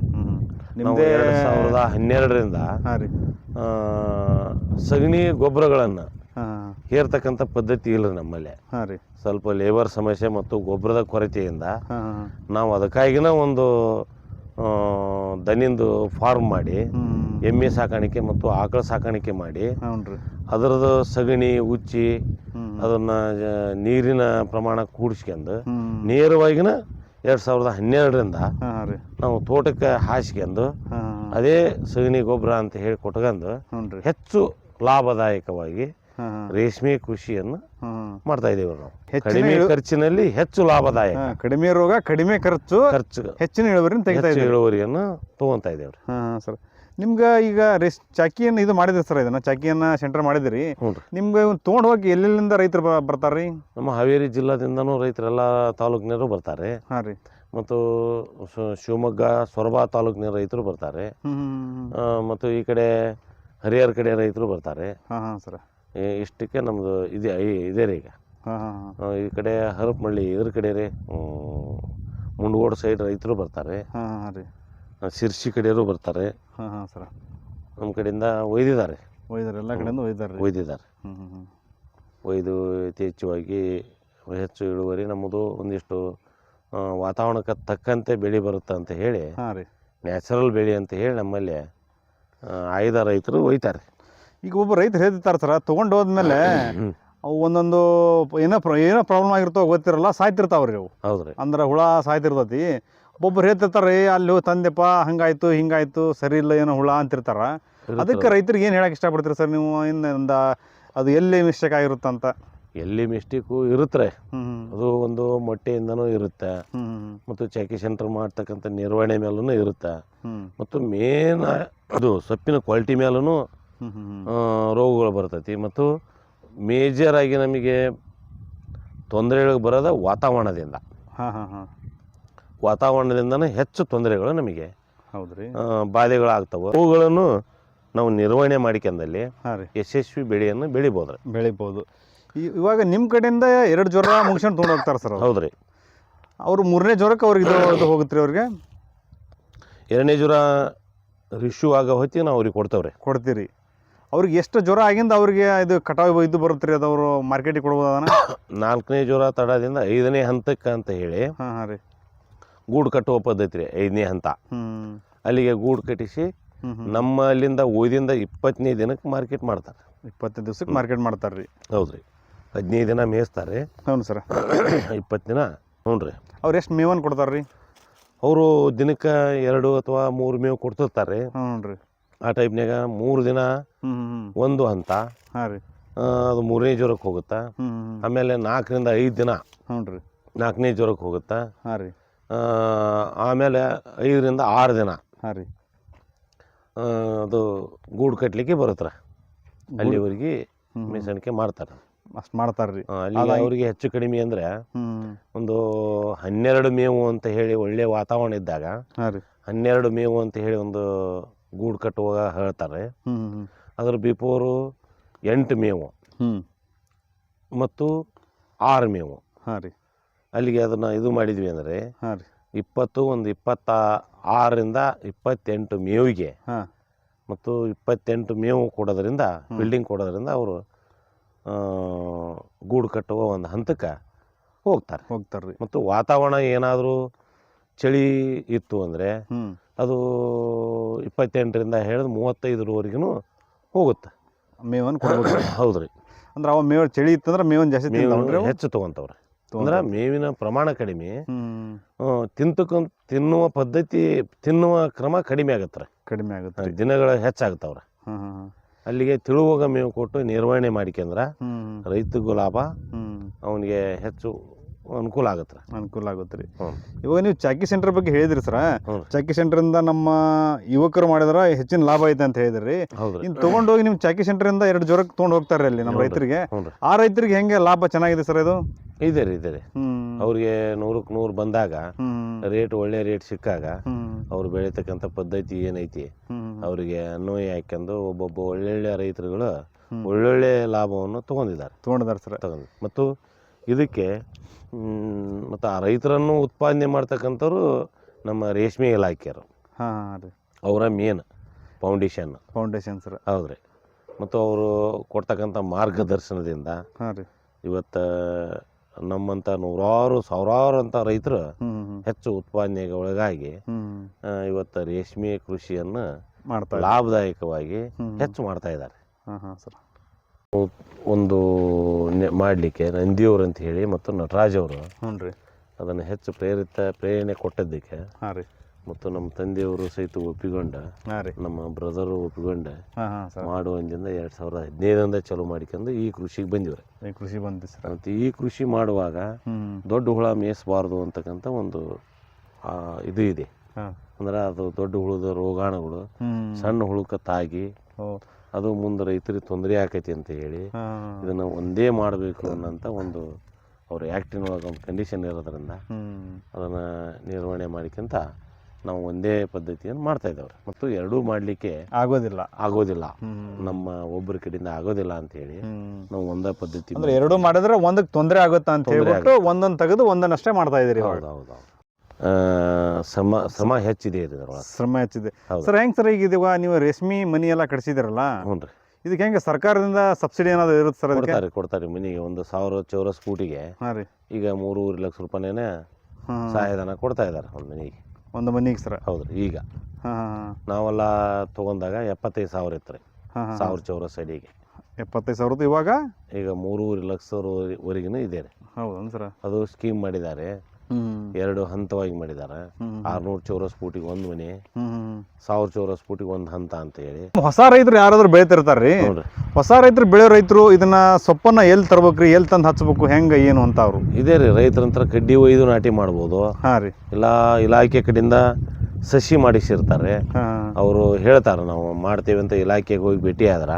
[SPEAKER 1] ನಿಮ್ಮದೇ
[SPEAKER 2] ಎರಡು ಸಾವಿರದ ಹನ್ನೆರಡರಿಂದ ಸಗಣಿ ಗೊಬ್ಬರಗಳನ್ನು ಹೇರ್ತಕ್ಕಂಥ ಪದ್ಧತಿ ಇಲ್ಲ ನಮ್ಮಲ್ಲಿ.
[SPEAKER 1] ಹಾಂ ರೀ.
[SPEAKER 2] ಸ್ವಲ್ಪ ಲೇಬರ್ ಸಮಸ್ಯೆ ಮತ್ತು ಗೊಬ್ಬರದ ಕೊರತೆಯಿಂದ ನಾವು ಅದಕ್ಕಾಗಿನ ಒಂದು ದನಿಂದು ಫಾರ್ಮ್ ಮಾಡಿ ಎಮ್ಮೆ ಸಾಕಾಣಿಕೆ ಮತ್ತು ಆಕಳ ಸಾಕಾಣಿಕೆ ಮಾಡಿ ಅದರದ್ದು ಸಗಣಿ ಉಚ್ಚಿ ಅದನ್ನ ನೀರಿನ ಪ್ರಮಾಣ ಕೂಡಿಸ್ಕೊಂಡು ನೇರವಾಗಿನ ಎರಡು ಸಾವಿರದ ಹನ್ನೆರಡರಿಂದ ನಾವು ತೋಟಕ್ಕೆ ಹಾಸ್ಕೊಂಡು ಅದೇ ಸಗಣಿ ಗೊಬ್ಬರ ಅಂತ ಹೇಳಿ ಕೊಟ್ಕೊಂಡು ಹೆಚ್ಚು ಲಾಭದಾಯಕವಾಗಿ ರೇಷ್ಮೆ ಕೃಷಿಯನ್ನು ಮಾಡ್ತಾ ಇದ್ದೇವೆ ನಾವು. ಕಡಿಮೆ ಖರ್ಚಿನಲ್ಲಿ ಹೆಚ್ಚು ಲಾಭದಾಯಕ.
[SPEAKER 1] ಕಡಿಮೆ ರೋಗ ಕಡಿಮೆ ಖರ್ಚು
[SPEAKER 2] ಖರ್ಚು.
[SPEAKER 1] ಹೆಚ್ಚಿನ ಇಳುವರಿ ತೆಗಿತಾ ಇದ್ದೀರಿ
[SPEAKER 2] ಇಳುವರಿಯನ್ನು ತಗೊಂತಾ ಇದ್ದೇವೆ. ರೀ
[SPEAKER 1] ಹಾಂ ಹಾಂ ಸರ್. ನಿಮ್ಗೆ ಈಗ ರೇಸ್ ಚಾಕಿಯನ್ನು ಇದು ಮಾಡಿದ್ರಿ ಸರ್ ಇದನ್ನ? ಚಾಕಿಯನ್ನು ಸೆಂಟರ್ ಮಾಡಿದಿರಿ. ನಿಮ್ಗೆ ತೊಗೊಂಡು ಹೋಗಿ ಎಲ್ಲೆಲ್ಲಿಂದ ರೈತರು ಬ ಬರ್ತಾರೆ ರೀ?
[SPEAKER 2] ನಮ್ಮ ಹಾವೇರಿ ಜಿಲ್ಲಾದಿಂದನು ರೈತರೆಲ್ಲ ತಾಲೂಕಿನರು ಬರ್ತಾರೆ.
[SPEAKER 1] ಹಾಂ ರೀ.
[SPEAKER 2] ಮತ್ತು ಶಿವಮೊಗ್ಗ ಸೊರಬ ತಾಲೂಕಿನ ರೈತರು ಬರ್ತಾರೆ. ಮತ್ತು ಈ ಕಡೆ ಹರಿಹರ ಕಡೆ ರೈತರು ಬರ್ತಾರೆ.
[SPEAKER 1] ಹಾಂ ಹಾಂ ಸರ್.
[SPEAKER 2] ಇಷ್ಟಕ್ಕೆ ನಮ್ಮದು ಇದೆ ಇದೇ ರೀ ಈಗ.
[SPEAKER 1] ಹಾಂ ಹಾಂ ಹಾಂ.
[SPEAKER 2] ಆ, ಈ ಕಡೆ ಹರಪನಹಳ್ಳಿ ಇದ್ರ ಕಡೆ ರೀ ಮುಂಡಗೋಡು ಸೈಡ್ ರೈತರು ಬರ್ತಾರೆ.
[SPEAKER 1] ಹಾಂ ಹಾಂ ರೀ.
[SPEAKER 2] ಶಿರ್ಸಿ ಕಡೆಯವರು ಬರ್ತಾರೆ.
[SPEAKER 1] ಹಾಂ ಹಾಂ ಸರ್.
[SPEAKER 2] ನಮ್ಮ ಕಡೆಯಿಂದ ಒಯ್ದಿದ್ದಾರೆ.
[SPEAKER 1] ಒಯ್ದಾರೆ ಎಲ್ಲ ಕಡೆಯಿಂದ ಒಯ್ದಾರೆ ರೀ.
[SPEAKER 2] ಒಯ್ದಿದ್ದಾರೆ.
[SPEAKER 1] ಹ್ಞೂ ಹ್ಞೂ ಹ್ಞೂ
[SPEAKER 2] ಒಯ್ದು ಯಥೇಚ್ಛವಾಗಿ ಹೆಚ್ಚು ಇಳುವರಿ ನಮ್ಮದು ಒಂದಿಷ್ಟು ಆ, ವಾತಾವರಣಕ್ಕೆ ತಕ್ಕಂತೆ ಬೆಳೆ ಬರುತ್ತೆ ಅಂತ ಹೇಳಿ
[SPEAKER 1] ಹಾಂ ರೀ.
[SPEAKER 2] ನ್ಯಾಚುರಲ್ ಬೆಳೆ ಅಂತ ಹೇಳಿ ನಮ್ಮಲ್ಲಿ ಆ, ಆಯ್ದ ರೈತರು ಒಯ್ತಾರೆ.
[SPEAKER 1] ಈಗ ಒಬ್ಬ ರೈತರು ಹೇಳ್ತಿರ್ತಾರೆ ಸರ್ ತೊಗೊಂಡು ಹೋದ್ಮೇಲೆ ಅವು ಒಂದೊಂದು ಏನೋ ಪ್ರ ಏನೋ ಪ್ರಾಬ್ಲಮ್ ಆಗಿರ್ತೋ ಗೊತ್ತಿರಲ್ಲ ಸಾಯ್ತಿರ್ತಾವ್ರಿ ಅವು. ಅಂದ್ರೆ ಹುಳ ಸಾಯ್ತಿರ್ತೈತಿ. ಒಬ್ಬೊಬ್ರು ಹೇಳ್ತಿರ್ತಾರೆ "ಏ, ಅಲ್ಲಿ ಹೋಗಿ ತಂದೆಪ್ಪ ಹಂಗಾಯ್ತು ಹಿಂಗಾಯ್ತು ಸರಿ ಇಲ್ಲ ಏನೋ ಹುಳ ಅಂತಿರ್ತಾರ. ಅದಕ್ಕೆ ರೈತರಿಗೆ ಏನು ಹೇಳಕ್ಕೆ ಇಷ್ಟಪಡ್ತೀರಿ ಸರ್ ನೀವು? ಇನ್ನೊಂದ ಅದು ಎಲ್ಲಿ ಮಿಸ್ಟೇಕ್ ಆಗಿರುತ್ತಂತ
[SPEAKER 2] ಎಲ್ಲಿ ಮಿಸ್ಟೇಕು ಇರುತ್ತೆ ಅದು ಒಂದು ಮೊಟ್ಟೆಯಿಂದನೂ ಇರುತ್ತೆ. ಮತ್ತು ಚೆಕಿ ಸೆಂಟರ್ ಮಾಡ್ತಕ್ಕಂಥ ನಿರ್ವಹಣೆ ಮೇಲೂ ಇರುತ್ತೆ. ಮತ್ತು ಮೇನ್ ಅದು ಸೊಪ್ಪಿನ ಕ್ವಾಲಿಟಿ ಮೇಲೂ ರೋಗಗಳು ಬರ್ತೈತಿ. ಮತ್ತು ಮೇಜರ್ ಆಗಿ ನಮಗೆ ತೊಂದರೆಗಳು ಬರೋದ ವಾತಾವರಣದಿಂದ.
[SPEAKER 1] ಹಾಂ ಹಾಂ ಹಾಂ.
[SPEAKER 2] ವಾತಾವರಣದಿಂದನೇ ಹೆಚ್ಚು ತೊಂದರೆಗಳು ನಮಗೆ
[SPEAKER 1] ಹೌದು ರೀ
[SPEAKER 2] ಆ, ಬಾಧೆಗಳಾಗ್ತವೆ. ಅವುಗಳನ್ನು ನಾವು ನಿರ್ವಹಣೆ ಮಾಡಿಕೊಂಡಲ್ಲಿ ಯಶಸ್ವಿ ಬೆಳೆಯನ್ನು ಬೆಳಿಬೋದು.
[SPEAKER 1] ಬೆಳಿಬೋದು ಇವಾಗ ನಿಮ್ಮ ಕಡೆಯಿಂದ ಎರಡು ಜ್ವರ ಮುಗಿಸ್ಕೊಂಡು ತೊಗೊಂಡು ಹೋಗ್ತಾರೆ ಸರ್
[SPEAKER 2] ಹೌದ್ರಿ.
[SPEAKER 1] ಅವ್ರು ಮೂರನೇ ಜ್ವರಕ್ಕೆ ಅವ್ರಿಗೆ ಇದು ಹೋಗುತ್ತೆ ಅವ್ರಿಗೆ?
[SPEAKER 2] ಎರಡನೇ ಜ್ವರ ರಿಶ್ಯೂ ಆಗೋ ಹೊತ್ತಿಗೆ ನಾವು ಅವ್ರಿಗೆ ಕೊಡ್ತೇವೆ ರೀ
[SPEAKER 1] ಕೊಡ್ತೀರಿ. ಅವ್ರಿಗೆ ಎಷ್ಟು ಜ್ವರ ಆಗಿಂದ ಅವ್ರಿಗೆ ಇದು ಕಟಾವು ಇದು ಬರುತ್ತೆ ರೀ ಅದು ಅವರು ಮಾರ್ಕೆಟಿಗೆ ಅದನ್ನ?
[SPEAKER 2] ನಾಲ್ಕನೇ ಜ್ವರ ತಡದಿಂದ ಐದನೇ ಹಂತಕ್ಕೆ ಅಂತ ಹೇಳಿ
[SPEAKER 1] ಹಾಂ ಹಾಂ ರೀ.
[SPEAKER 2] ಗೂಡು ಕಟ್ಟುವ ಪದ್ಧತಿ ರೀ ಐದನೇ ಹಂತ.
[SPEAKER 1] ಹ್ಞೂ
[SPEAKER 2] ಅಲ್ಲಿಗೆ ಗೂಡು ಕಟ್ಟಿಸಿ ನಮ್ಮ ಅಲ್ಲಿಂದ ಓದಿಂದ ಇಪ್ಪತ್ತನೇ ದಿನಕ್ಕೆ ಮಾರ್ಕೆಟ್ ಮಾಡ್ತಾರೆ.
[SPEAKER 1] ಇಪ್ಪತ್ತೈದು ದಿವ್ಸಕ್ಕೆ ಮಾರ್ಕೆಟ್ ಮಾಡ್ತಾರೆ ರೀ.
[SPEAKER 2] ಹೌದು ರೀ. ಹದಿನೈದು ದಿನ ಮೇಯಿಸ್ತಾರೆ
[SPEAKER 1] ಹೌದು ಸರ್.
[SPEAKER 2] ಇಪ್ಪತ್ತು ದಿನ ಹ್ಞೂ ರೀ.
[SPEAKER 1] ಅವ್ರು ಎಷ್ಟು ಮೇವನ್ನು ಕೊಡ್ತಾರೆ ರೀ?
[SPEAKER 2] ಅವರು ದಿನಕ್ಕೆ ಎರಡು ಅಥವಾ ಮೂರು ಮೇವು ಕೊಡ್ತಿರ್ತಾರೆ
[SPEAKER 1] ಹ್ಞೂ ರೀ.
[SPEAKER 2] ಆ ಟೈಪ್ನಾಗ ಮೂರು ದಿನ ಒಂದು ಹಂತ.
[SPEAKER 1] ರೀ.
[SPEAKER 2] ಅದು ಮೂರನೇ ಜ್ವರಕ್ಕೆ ಹೋಗುತ್ತಾ? ಆಮೇಲೆ ನಾಲ್ಕರಿಂದ ಐದು ದಿನ
[SPEAKER 1] ಹ್ಞೂ
[SPEAKER 2] ನಾಲ್ಕನೇ ಜ್ವರಕ್ಕೆ ಹೋಗುತ್ತಾ?
[SPEAKER 1] ರೀ.
[SPEAKER 2] ಆಮೇಲೆ ಐದರಿಂದ ಆರು ದಿನ.
[SPEAKER 1] ರೀ.
[SPEAKER 2] ಅದು ಗೂಡು ಕಟ್ಟಲಿಕ್ಕೆ ಬರುತ್ತೆ ಅಲ್ಲಿವರೆಗೆ ಮೀಸಣಿಕೆ ಮಾಡ್ತಾರೆ.
[SPEAKER 1] ಅಷ್ಟು ಮಾಡ್ತಾರೆ ರೀ.
[SPEAKER 2] ಅಲ್ಲಿ ಅವರಿಗೆ ಹೆಚ್ಚು ಕಡಿಮೆ ಅಂದರೆ ಒಂದು ಹನ್ನೆರಡು ಮೇವು ಅಂತ ಹೇಳಿ ಒಳ್ಳೆ ವಾತಾವರಣ ಇದ್ದಾಗ ಹನ್ನೆರಡು ಮೇವು ಅಂತ ಹೇಳಿ ಒಂದು ಗೂಡು ಕಟ್ಟುವಾಗ ಹೇಳ್ತಾರೆ ಅದ್ರ ಬಿಫೋರು ಎಂಟು ಮೇವು. ಮತ್ತು ಆರು ಮೇವು.
[SPEAKER 1] ಹಾಂ ರೀ.
[SPEAKER 2] ಅಲ್ಲಿಗೆ ಅದನ್ನು ಇದು ಮಾಡಿದ್ವಿ ಅಂದರೆ
[SPEAKER 1] ಹಾಂ ರೀ.
[SPEAKER 2] ಇಪ್ಪತ್ತು ಒಂದು ಇಪ್ಪತ್ತ ಆರರಿಂದ ಇಪ್ಪತ್ತೆಂಟು ಮೇವಿಗೆ
[SPEAKER 1] ಹಾಂ.
[SPEAKER 2] ಮತ್ತು ಇಪ್ಪತ್ತೆಂಟು ಮೇವು ಕೊಡೋದ್ರಿಂದ ಬಿಲ್ಡಿಂಗ್ ಕೊಡೋದ್ರಿಂದ ಅವರು ಗೂಡು ಕಟ್ಟುವ ಒಂದು ಹಂತಕ್ಕೆ ಹೋಗ್ತಾರೆ.
[SPEAKER 1] ಹೋಗ್ತಾರೆ
[SPEAKER 2] ಮತ್ತು ವಾತಾವರಣ ಏನಾದರೂ ಚಳಿ ಇತ್ತು ಅಂದರೆ ಅದು ಇಪ್ಪತ್ತೆಂಟರಿಂದ ಹಿಡಿದು ಮೂವತ್ತೈದರವರೆಗೂ ಹೋಗುತ್ತೆ.
[SPEAKER 1] ಮೇವನ್ ಕೊಡ್ಬೋದು.
[SPEAKER 2] ಹೌದು ರೀ
[SPEAKER 1] ಅಂದ್ರೆ ಅವ ಮೇವ್ ಚಳಿ ಇತ್ತಂದ್ರೆ ಮೇವನ್ ಜಾಸ್ತಿ
[SPEAKER 2] ಮೇವು ಹೆಚ್ಚು ತೊಗೊಂತವ್ರೆ. ಅಂದ್ರೆ ಮೇವಿನ ಪ್ರಮಾಣ ಕಡಿಮೆ.
[SPEAKER 1] ಹ್ಞೂ
[SPEAKER 2] ತಿಂತಕ್ಕಂತ ತಿನ್ನುವ ಪದ್ಧತಿ ತಿನ್ನುವ ಕ್ರಮ ಕಡಿಮೆ ಆಗತ್ತೆ
[SPEAKER 1] ಕಡಿಮೆ ಆಗುತ್ತೆ.
[SPEAKER 2] ದಿನಗಳು ಹೆಚ್ಚಾಗ್ತಾವ್ರೆ ಅಲ್ಲಿಗೆ ತಿಳುವಾಗ ಮೇವು ಕೊಟ್ಟು ನಿರ್ವಹಣೆ ಮಾಡಿಕೊಂಡ್ರೆ
[SPEAKER 1] ಹ್ಞೂ
[SPEAKER 2] ರೈತಗೂ ಲಾಭ. ಅವನಿಗೆ ಹೆಚ್ಚು ಅನುಕೂಲ ಆಗತ್ತೆ
[SPEAKER 1] ಅನುಕೂಲ ಆಗುತ್ತೆ ರೀ. ಇವಾಗ ನೀವು ಚಾಕಿ ಸೆಂಟರ್ ಬಗ್ಗೆ ಹೇಳಿದ್ರಿ ಸರ? ಚಾಕಿ ಇಂದ ನಮ್ಮ ಯುವಕರು ಮಾಡಿದ್ರ ಹೆಚ್ಚಿನ ಲಾಭ ಐತೆ ಅಂತ ಹೇಳಿದ್ರಿ.
[SPEAKER 2] ಹೌದು
[SPEAKER 1] ತಗೊಂಡೋಗಿ ಇನ್ನು ಚಾಕಿ ಸೆಂಟರಿಂದ ಎರಡು ಜ್ವರಕ್ಕೆ ತೊಗೊಂಡು ಹೋಗ್ತಾರೆ ಅಲ್ಲಿ ನಮ್ಮ ರೈತರಿಗೆ. ಆ ರೈತರಿಗೆ ಹೆಂಗೆ ಲಾಭ ಚೆನ್ನಾಗಿದೆ ಸರ್ ಇದು?
[SPEAKER 2] ಇದೆ ರೀ ಇದೆ ರೀ. ಅವ್ರಿಗೆ ನೂರಕ್ಕೆ ನೂರು ಬಂದಾಗ ರೇಟ್ ಒಳ್ಳೆ ರೇಟ್ ಸಿಕ್ಕಾಗ ಅವ್ರು ಬೆಳೀತಕ್ಕಂಥ ಪದ್ಧತಿ ಏನೈತಿ? ಅವರಿಗೆ ಅನ್ವಯ ಹಾಕೊಂಡು ಒಬ್ಬೊಬ್ಬ ಒಳ್ಳೊಳ್ಳೆ ರೈತರುಗಳು ಒಳ್ಳೊಳ್ಳೆ ಲಾಭವನ್ನು ತಗೊಂಡಿದ್ದಾರೆ.
[SPEAKER 1] ತಗೊಂಡಿದ್ದಾರೆ ಸರ್.
[SPEAKER 2] ತಗೊಂಡ್ ಮತ್ತು ಇದಕ್ಕೆ ಮತ್ತು ಆ ರೈತರನ್ನು ಉತ್ಪಾದನೆ ಮಾಡ್ತಕ್ಕಂಥವ್ರು ನಮ್ಮ ರೇಷ್ಮೆ ಇಲಾಖೆಯರು.
[SPEAKER 1] ಹಾಂ ರೀ.
[SPEAKER 2] ಅವರ ಮೇನ್ ಫೌಂಡೇಶನ್.
[SPEAKER 1] Foundation sir.
[SPEAKER 2] ಹೌದು ರೀ ಮತ್ತು ಅವರು ಕೊಡ್ತಕ್ಕಂಥ ಮಾರ್ಗದರ್ಶನದಿಂದ
[SPEAKER 1] ಹಾಂ ರೀ.
[SPEAKER 2] ಇವತ್ತು ನಮ್ಮಂಥ ನೂರಾರು ಸಾವಿರಾರು ಅಂತ ರೈತರು ಹೆಚ್ಚು ಉತ್ಪಾದನೆಗೆ ಒಳಗಾಗಿ ಇವತ್ತು ರೇಷ್ಮೆ ಕೃಷಿಯನ್ನು
[SPEAKER 1] ಮಾಡ್ತಾ
[SPEAKER 2] ಲಾಭದಾಯಕವಾಗಿ ಹೆಚ್ಚು ಮಾಡ್ತಾ ಇದ್ದಾರೆ.
[SPEAKER 1] ಹಾಂ ಹಾಂ ಸರ್.
[SPEAKER 2] ಒಂದು ಮಾಡಲಿಕ್ಕೆ ನಂದಿಯವರು ಅಂತ ಹೇಳಿ ಮತ್ತು ನಟರಾಜ್ ಅವರು
[SPEAKER 1] ಹ್ಞೂ ರೀ.
[SPEAKER 2] ಅದನ್ನು ಹೆಚ್ಚು ಪ್ರೇರಿತ ಪ್ರೇರಣೆ ಕೊಟ್ಟಿದ್ದಕ್ಕೆ
[SPEAKER 1] ಹಾಂ ರೀ.
[SPEAKER 2] ಮತ್ತು ನಮ್ಮ ತಂದೆಯವರು ಸಹಿತ ಒಪ್ಪಿಕೊಂಡ ನಮ್ಮ ಬ್ರದರು ಒಪ್ಪಿಕೊಂಡ ಮಾಡುವಂದಿಂದ ಎರಡು ಸಾವಿರದ ಹದಿನೈದರಿಂದ ಚಾಲೂ ಮಾಡಿಕೊಂಡು ಈ ಕೃಷಿಗೆ ಬಂದಿವ್ರಿ.
[SPEAKER 1] ಈ ಕೃಷಿ ಬಂದ
[SPEAKER 2] ಮತ್ತು ಈ ಕೃಷಿ ಮಾಡುವಾಗ ದೊಡ್ಡ ಹುಳ ಮೇಯಿಸಬಾರ್ದು ಅಂತಕ್ಕಂಥ ಒಂದು ಇದು ಇದೆ. ಅಂದ್ರೆ ಅದು ದೊಡ್ಡ ಹುಳದ ರೋಗಾಣುಗಳು ಸಣ್ಣ ಹುಳುಕ ತಾಗಿ ಅದು ಮುಂದೆ ರೈತರಿಗೆ ತೊಂದರೆ ಆಕೈತಿ ಅಂತ ಹೇಳಿ ಇದನ್ನು ಒಂದೇ ಮಾಡಬೇಕು ಅನ್ನೋಂಥ ಒಂದು ಅವ್ರ ಆ್ಯಕ್ಟಿನೊಳಗೆ ಒಂದು ಕಂಡೀಷನ್ ಇರೋದ್ರಿಂದ ಅದನ್ನು ನಿರ್ವಹಣೆ ಮಾಡಿಕಂತ ನಾವು ಒಂದೇ ಪದ್ಧತಿಯನ್ನು ಮಾಡ್ತಾ ಇದ್ದೇವೆ ಮತ್ತು ಎರಡೂ ಮಾಡಲಿಕ್ಕೆ
[SPEAKER 1] ಆಗೋದಿಲ್ಲ.
[SPEAKER 2] ಆಗೋದಿಲ್ಲ. ನಮ್ಮ ಒಬ್ಬರ ಕಡೆಯಿಂದ ಆಗೋದಿಲ್ಲ ಅಂತ
[SPEAKER 1] ಹೇಳಿ
[SPEAKER 2] ನಾವು ಒಂದೇ ಪದ್ಧತಿ
[SPEAKER 1] ಎರಡೂ ಮಾಡಿದ್ರೆ ಒಂದಕ್ಕೆ ತೊಂದರೆ ಆಗುತ್ತಾ ಅಂತ ಹೇಳಿಬಿಟ್ಟು ಒಂದೊಂದು ತೆಗೆದು ಒಂದನ್ನಷ್ಟೇ ಮಾಡ್ತಾ ಇದ್ದೀರಿ
[SPEAKER 2] ಹೌದು ಹೌದು ಶ್ರಮ ಶ್ರಮ ಹೆಚ್ಚಿದೆ
[SPEAKER 1] ಶ್ರಮ ಹೆಚ್ಚಿದೆ.
[SPEAKER 2] ಹೌದು.
[SPEAKER 1] ಸರ್ ಹೆಂಗ್ ಸರ್ ಈಗ ಇದೀವ ನೀವು ರೇಷ್ಮೆ ಮನಿ ಎಲ್ಲ ಕಟ್ಸಿದಿರಲ್ಲ
[SPEAKER 2] ಹ್ಞೂ ರೀ.
[SPEAKER 1] ಇದಕ್ಕೆ ಹೆಂಗೆ ಸರ್ಕಾರದಿಂದ ಸಬ್ಸಿಡಿ ಏನಾದ್ರು ಇರುತ್ತೆ ಸರ್ ಅದಕ್ಕೆ?
[SPEAKER 2] ಕೊಡ್ತಾರೆ ಕೊಡ್ತಾರೆ ಮನಿಗೆ. ಒಂದು ಸಾವಿರ ಚೌರಸ್ ಫೂಟಿಗೆ
[SPEAKER 1] ಹಾಂ ರೀ.
[SPEAKER 2] ಈಗ ಮೂರುವರೆ ಲಕ್ಷ ರೂಪಾಯಿನೇ
[SPEAKER 1] ಹಾಂ
[SPEAKER 2] ಸಹಾಯಧನ ಕೊಡ್ತಾ ಇದ್ದಾರೆ ಒಂದು ಮನಿಗೆ.
[SPEAKER 1] ಒಂದು ಮನಿಗೆ ಸರ್?
[SPEAKER 2] ಹೌದು ರೀ ಈಗ.
[SPEAKER 1] ಹಾಂ ಹಾಂ
[SPEAKER 2] ನಾವೆಲ್ಲ ತೊಗೊಂಡಾಗ ಎಪ್ಪತ್ತೈದು ಸಾವಿರ ಇತ್ತು ರೀ
[SPEAKER 1] ಹಾಂ ಹಾಂ
[SPEAKER 2] ಸಾವಿರ ಚೌರಸ್ ಅಡಿಗೆ
[SPEAKER 1] ಎಪ್ಪತ್ತೈದು ಸಾವಿರದ ಇವಾಗ?
[SPEAKER 2] ಈಗ ಮೂರುವರೆ ಲಕ್ಷವರೆಗೂ ಇದೆ ರೀ.
[SPEAKER 1] ಹೌದನ್ ಸರ್?
[SPEAKER 2] ಅದು ಸ್ಕೀಮ್ ಮಾಡಿದ್ದಾರೆ. ಎರಡು ಹಂತವಾಗಿ ಮಾಡಿದ್ದಾರೆ ಆರ್ನೂರ್ ಚೌರಸ್ ಫೂಟಿಗೆ ಒಂದು ಮನೆ ಸಾವಿರ ಚೌರಸ್ ಫೂಟಿಗೆ ಒಂದು ಹಂತ ಅಂತ ಹೇಳಿ.
[SPEAKER 1] ಹೊಸ ರೈತರು ಯಾರಾದ್ರೂ ಬೆಳಿತಿರ್ತಾರ್ರಿ? ಹೊಸ ರೈತರು ಬೆಳೆಯೋ ರೈತರು ಇದನ್ನ ಸೊಪ್ಪನ್ನ ಎಲ್ಲಿ ತರ್ಬೇಕ್ರಿ ಎಲ್ಲಿ ತಂದು ಹಚ್ಬೇಕು ಹೆಂಗ ಏನು ಅಂತ ಅವರು?
[SPEAKER 2] ಇದೇ ರೀ ರೈತರಂತ್ರ ಕಡ್ಡಿ ಒಯ್ದು ನಾಟಿ ಮಾಡ್ಬೋದು.
[SPEAKER 1] ಹಾ ರೀ.
[SPEAKER 2] ಇಲ್ಲ ಇಲಾಖೆ ಕಡೆಯಿಂದ ಸಸಿ ಮಾಡಿಸಿರ್ತಾರೆ. ಅವರು ಹೇಳ್ತಾರೆ ನಾವು ಮಾಡ್ತೇವೆ ಅಂತ ಇಲಾಖೆಗೆ ಹೋಗಿ ಭೇಟಿ ಆದ್ರ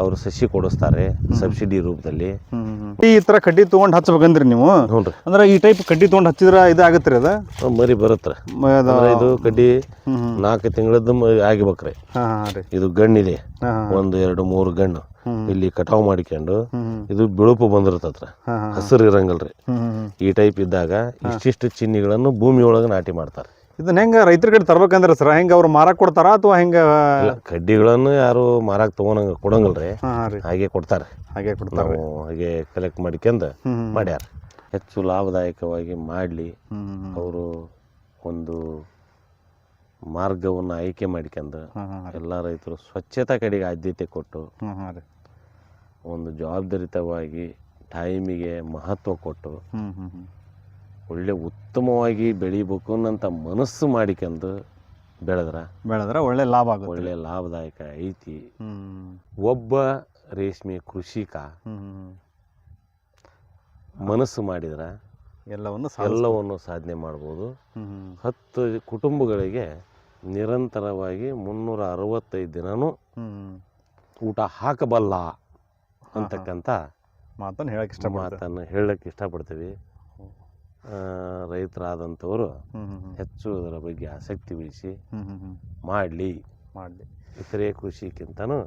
[SPEAKER 2] ಅವರು ಸಸಿ ಕೊಡಿಸ್ತಾರೆ ಸಬ್ಸಿಡಿ ರೂಪದಲ್ಲಿ.
[SPEAKER 1] ಈ ತರ ಕಡ್ಡಿ ತಗೊಂಡ್ ಹಚ್ಬೇಕಂದ್ರಿ ನೀವು? ಅಂದ್ರ ಈ ಟೈಪ್ ಕಡ್ಡಿ ತಗೊಂಡ್ ಹಚ್ಚಿದ್ರ ಇದಾಗತ್ತೆ ರೀ ಅದ?
[SPEAKER 2] ಮರಿ ಬರುತ್ತೆ ಇದು ಕಡ್ಡಿ ನಾಲ್ಕು ತಿಂಗಳದ್ದು ಆಗಿಬೇಕ್ರಿ. ಇದು ಗಣ್ಣಿದೆ. ಒಂದು ಎರಡು ಮೂರು ಗಣ್ಣು ಇಲ್ಲಿ ಕಟಾವ್ ಮಾಡಿಕೊಂಡು ಇದು ಬಿಳುಪು ಬಂದಿರ್ತತ್ರ.
[SPEAKER 1] ಹಾಂ
[SPEAKER 2] ಹಸಿರು ಇರಂಗಲ್ರಿ. ಈ ಟೈಪ್ ಇದ್ದಾಗ ಇಷ್ಟಿಷ್ಟು ಚಿನ್ನಿಗಳನ್ನು ಭೂಮಿ ಒಳಗ ನಾಟಿ ಮಾಡ್ತಾರೆ.
[SPEAKER 1] ಇದನ್ನ ಹೆಂಗೆ ರೈತರ ಕಡೆ ತರ್ಬೇಕಂದ್ರೆ ಸರ್? ಹೆಂಗೆ ಅವ್ರು ಮಾರಾಕ್ ಕೊಡ್ತಾರ ಅಥವಾ ಹೆಂಗೆ?
[SPEAKER 2] ಇಲ್ಲ ಕಡ್ಡಿಗಳನ್ನು ಯಾರು ಮಾರಾಕ್ ತಗೋನಂಗ ಕೊಡಂಗಿಲ್ರಿ.
[SPEAKER 1] ಹಾಂ ಹಾಂ ರೀ.
[SPEAKER 2] ಹಾಗೆ ಕೊಡ್ತಾರೆ.
[SPEAKER 1] ಹಾಗೆ ಕೊಡ್ತಾರೆ.
[SPEAKER 2] ನಾವು ಹಾಗೆ ಕಲೆಕ್ಟ್ ಮಾಡ್ಕೊಂಡು
[SPEAKER 1] ಹ್ಞೂ
[SPEAKER 2] ಮಾಡ್ಯಾರ. ಹೆಚ್ಚು ಲಾಭದಾಯಕವಾಗಿ ಮಾಡಲಿ
[SPEAKER 1] ಹ್ಞೂ
[SPEAKER 2] ಅವರು ಒಂದು ಮಾರ್ಗವನ್ನು ಆಯ್ಕೆ ಮಾಡ್ಕೊಂಡು
[SPEAKER 1] ಹಾಂ ಹಾಂ
[SPEAKER 2] ಎಲ್ಲ ರೈತರು ಸ್ವಚ್ಛತಾ ಕಡೆಗೆ ಆದ್ಯತೆ ಕೊಟ್ಟು
[SPEAKER 1] ಹಾಂ ಹಾಂ ರೀ.
[SPEAKER 2] ಒಂದು ಜವಾಬ್ದಾರಿತವಾಗಿ ಟೈಮಿಗೆ ಮಹತ್ವ ಕೊಟ್ಟು
[SPEAKER 1] ಹ್ಞೂ ಹ್ಞೂ ಹ್ಞೂ
[SPEAKER 2] ಒಳ್ಳೆ ಉತ್ತಮವಾಗಿ ಬೆಳಿಬೇಕು ಅನ್ನಂತ ಮನಸ್ಸು ಮಾಡಿಕೊಂಡು ಬೆಳೆದ್ರೆ
[SPEAKER 1] ಬೆಳೆದ್ರೆ ಒಳ್ಳೆ ಲಾಭ ಆಗುತ್ತೆ.
[SPEAKER 2] ಒಳ್ಳೆ ಲಾಭದಾಯಕ ಐತಿ. ಒಬ್ಬ ರೇಷ್ಮೆ ಕೃಷಿಕ ಮನಸ್ಸು ಮಾಡಿದ್ರೆ
[SPEAKER 1] ಎಲ್ಲವನ್ನು
[SPEAKER 2] ಎಲ್ಲವನ್ನು ಸಾಧನೆ ಮಾಡ್ಬೋದು. ಹತ್ತು ಕುಟುಂಬಗಳಿಗೆ ನಿರಂತರವಾಗಿ ಮುನ್ನೂರ ಅರವತ್ತೈದು ದಿನನೂ ಊಟ ಹಾಕಬಲ್ಲ ಅಂತಕ್ಕಂಥ
[SPEAKER 1] ಮಾತನ್ನು ಹೇಳಕ್ಕೆ ಇಷ್ಟ
[SPEAKER 2] ಮಾತನ್ನು ಹೇಳಕ್ಕೆ ಇಷ್ಟಪಡ್ತೀವಿ. ರೈತರಾದಂಥವರು ಹೆಚ್ಚು ಅದರ ಬಗ್ಗೆ ಆಸಕ್ತಿ ವಹಿಸಿ ಮಾಡಲಿ.
[SPEAKER 1] ಮಾಡಲಿ.
[SPEAKER 2] ಇತರೆ ಕೃಷಿಗಿಂತನೂ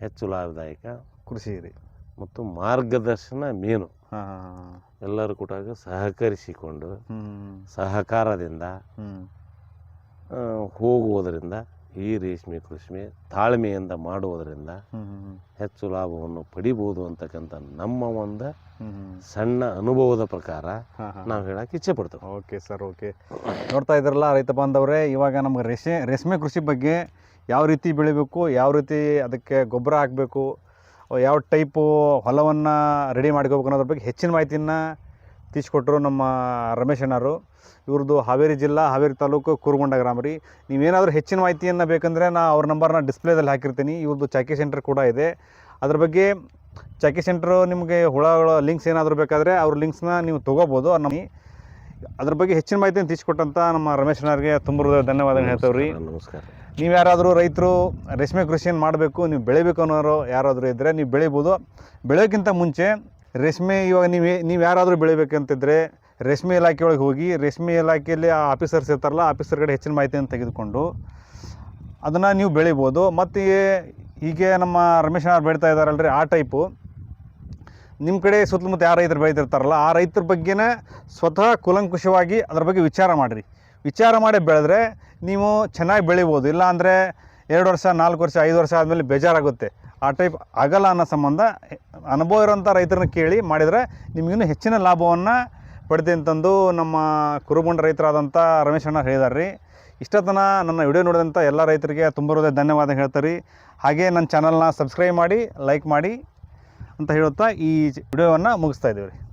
[SPEAKER 2] ಹೆಚ್ಚು ಲಾಭದಾಯಕ
[SPEAKER 1] ಕೃಷಿ ರೀ.
[SPEAKER 2] ಮತ್ತು ಮಾರ್ಗದರ್ಶನ ಮೇನು. ಎಲ್ಲರೂ ಕೂಡ ಸಹಕರಿಸಿಕೊಂಡು ಸಹಕಾರದಿಂದ ಹೋಗುವುದರಿಂದ ಈ ರೇಷ್ಮೆ ಕೃಷಿ ತಾಳ್ಮೆಯಿಂದ ಮಾಡುವುದರಿಂದ ಹೆಚ್ಚು ಲಾಭವನ್ನು ಪಡಿಬಹುದು ಅಂತಕ್ಕಂಥ ನಮ್ಮ ಒಂದು ಸಣ್ಣ ಅನುಭವದ ಪ್ರಕಾರ ನಾವು ಹೇಳಕ್ಕೆ ಇಚ್ಛೆ ಪಡ್ತೇವೆ.
[SPEAKER 1] Okay sir okay. ನೋಡ್ತಾ ಇದ್ರಲ್ಲ ರೈತ ಬಾಂಧವರೇ ಇವಾಗ ನಮ್ಗೆ ರೇಷ್ಮೆ ರೇಷ್ಮೆ ಕೃಷಿ ಬಗ್ಗೆ ಯಾವ ರೀತಿ ಬೆಳಿಬೇಕು ಯಾವ ರೀತಿ ಅದಕ್ಕೆ ಗೊಬ್ಬರ ಹಾಕಬೇಕು ಯಾವ ಟೈಪು ಹೊಲವನ್ನು ರೆಡಿ ಮಾಡ್ಕೋಬೇಕು ಅನ್ನೋದ್ರ ಬಗ್ಗೆ ಹೆಚ್ಚಿನ ಮಾಹಿತಿಯನ್ನು ತಿಳಿಸ್ಕೊಟ್ರು ನಮ್ಮ ರಮೇಶ್ ಅಣ್ಣರು. ಇವ್ರದ್ದು ಹಾವೇರಿ ಜಿಲ್ಲಾ ಹಾವೇರಿ ತಾಲೂಕು ಕುರುಗೊಂಡ ಗ್ರಾಮ ರೀ. ನೀವೇನಾದರೂ ಹೆಚ್ಚಿನ ಮಾಹಿತಿಯನ್ನು ಬೇಕಂದರೆ ನಾ ಅವ್ರ ನಂಬರ್ನ ಡಿಸ್ಪ್ಲೇದಲ್ಲಿ ಹಾಕಿರ್ತೀನಿ. ಇವ್ರದ್ದು ಚಾಕಿ ಸೆಂಟರ್ ಕೂಡ ಇದೆ. ಅದ್ರ ಬಗ್ಗೆ ಚಾಕಿ ಸೆಂಟ್ರು ನಿಮಗೆ ಹುಳಗಳ ಲಿಂಕ್ಸ್ ಏನಾದರೂ ಬೇಕಾದರೆ ಅವ್ರ ಲಿಂಕ್ಸ್ನ ನೀವು ತೊಗೋಬೋದು. ನಮ್ಮ ಅದ್ರ ಬಗ್ಗೆ ಹೆಚ್ಚಿನ ಮಾಹಿತಿಯನ್ನು ತಿಳಿಸ್ಕೊಟ್ಟಂತ ನಮ್ಮ ರಮೇಶ್ ಅಣ್ಣವ್ರಿಗೆ ತುಂಬ ಹೃದಯ ಧನ್ಯವಾದ ಹೇಳ್ತೇವೆ ರೀ
[SPEAKER 2] ನಮಸ್ಕಾರ.
[SPEAKER 1] ನೀವು ಯಾರಾದರೂ ರೈತರು ರೇಷ್ಮೆ ಕೃಷಿಯನ್ನು ಮಾಡಬೇಕು ನೀವು ಬೆಳಿಬೇಕು ಅನ್ನೋರು ಯಾರಾದರೂ ಇದ್ದರೆ ನೀವು ಬೆಳಿಬೋದು. ಬೆಳೆಯೋಕ್ಕಿಂತ ಮುಂಚೆ ರೇಷ್ಮೆ ಇವಾಗ ನೀವು ನೀವು ಯಾರಾದರೂ ಬೆಳಿಬೇಕಂತಿದ್ರೆ ರೇಷ್ಮೆ ಇಲಾಖೆ ಒಳಗೆ ಹೋಗಿ, ರೇಷ್ಮೆ ಇಲಾಖೆಯಲ್ಲಿ ಆ ಆಫೀಸರ್ಸ್ ಇರ್ತಾರಲ್ಲ ಆಫೀಸರ್ ಕಡೆ ಹೆಚ್ಚಿನ ಮಾಹಿತಿಯನ್ನು ತೆಗೆದುಕೊಂಡು ಅದನ್ನು ನೀವು ಬೆಳಿಬೋದು. ಮತ್ತು ಹೀಗೆ ನಮ್ಮ ರಮೇಶ್ ಅವ್ರು ಬೆಳೀತಾ ಇದ್ದಾರಲ್ರಿ, ಆ ಟೈಪು ನಿಮ್ಮ ಕಡೆ ಸುತ್ತಮುತ್ತ ಯಾರು ರೈತರು ಬೆಳೀತಿರ್ತಾರಲ್ಲ, ಆ ರೈತರ ಬಗ್ಗೆನೇ ಸ್ವತಃ ಕುಲಂಕುಷವಾಗಿ ಅದ್ರ ಬಗ್ಗೆ ವಿಚಾರ ಮಾಡಿರಿ. ವಿಚಾರ ಮಾಡಿ ಬೆಳೆದ್ರೆ ನೀವು ಚೆನ್ನಾಗಿ ಬೆಳಿಬೋದು. ಇಲ್ಲ ಅಂದರೆ ಎರಡು ವರ್ಷ, ನಾಲ್ಕು ವರ್ಷ, ಐದು ವರ್ಷ ಆದಮೇಲೆ ಬೇಜಾರಾಗುತ್ತೆ. ಆ ಟೈಪ್ ಆಗಲ್ಲ ಅನ್ನೋ ಸಂಬಂಧ, ಅನುಭವ ಇರೋಂಥ ರೈತರನ್ನ ಕೇಳಿ ಮಾಡಿದರೆ ನಿಮಗಿನ್ನೂ ಹೆಚ್ಚಿನ ಲಾಭವನ್ನು ಪಡಿತೀನಿ ಅಂತಂದು ನಮ್ಮ ಕುರುಬಂಡ ರೈತರಾದಂಥ ರಮೇಶ್ ಅಣ್ಣ ಹೇಳಿದಾರೆ ರೀ ಇಷ್ಟತನ ನನ್ನ ವಿಡಿಯೋ ನೋಡಿದಂಥ ಎಲ್ಲ ರೈತರಿಗೆ ತುಂಬ ಧನ್ಯವಾದ ಹೇಳ್ತಾರೆ ರೀ ಹಾಗೆ ನನ್ನ ಚಾನಲ್ನ ಸಬ್ಸ್ಕ್ರೈಬ್ ಮಾಡಿ, ಲೈಕ್ ಮಾಡಿ ಅಂತ ಹೇಳುತ್ತಾ ಈ ವಿಡಿಯೋವನ್ನು ಮುಗಿಸ್ತಾ ಇದ್ದೀವಿ ರೀ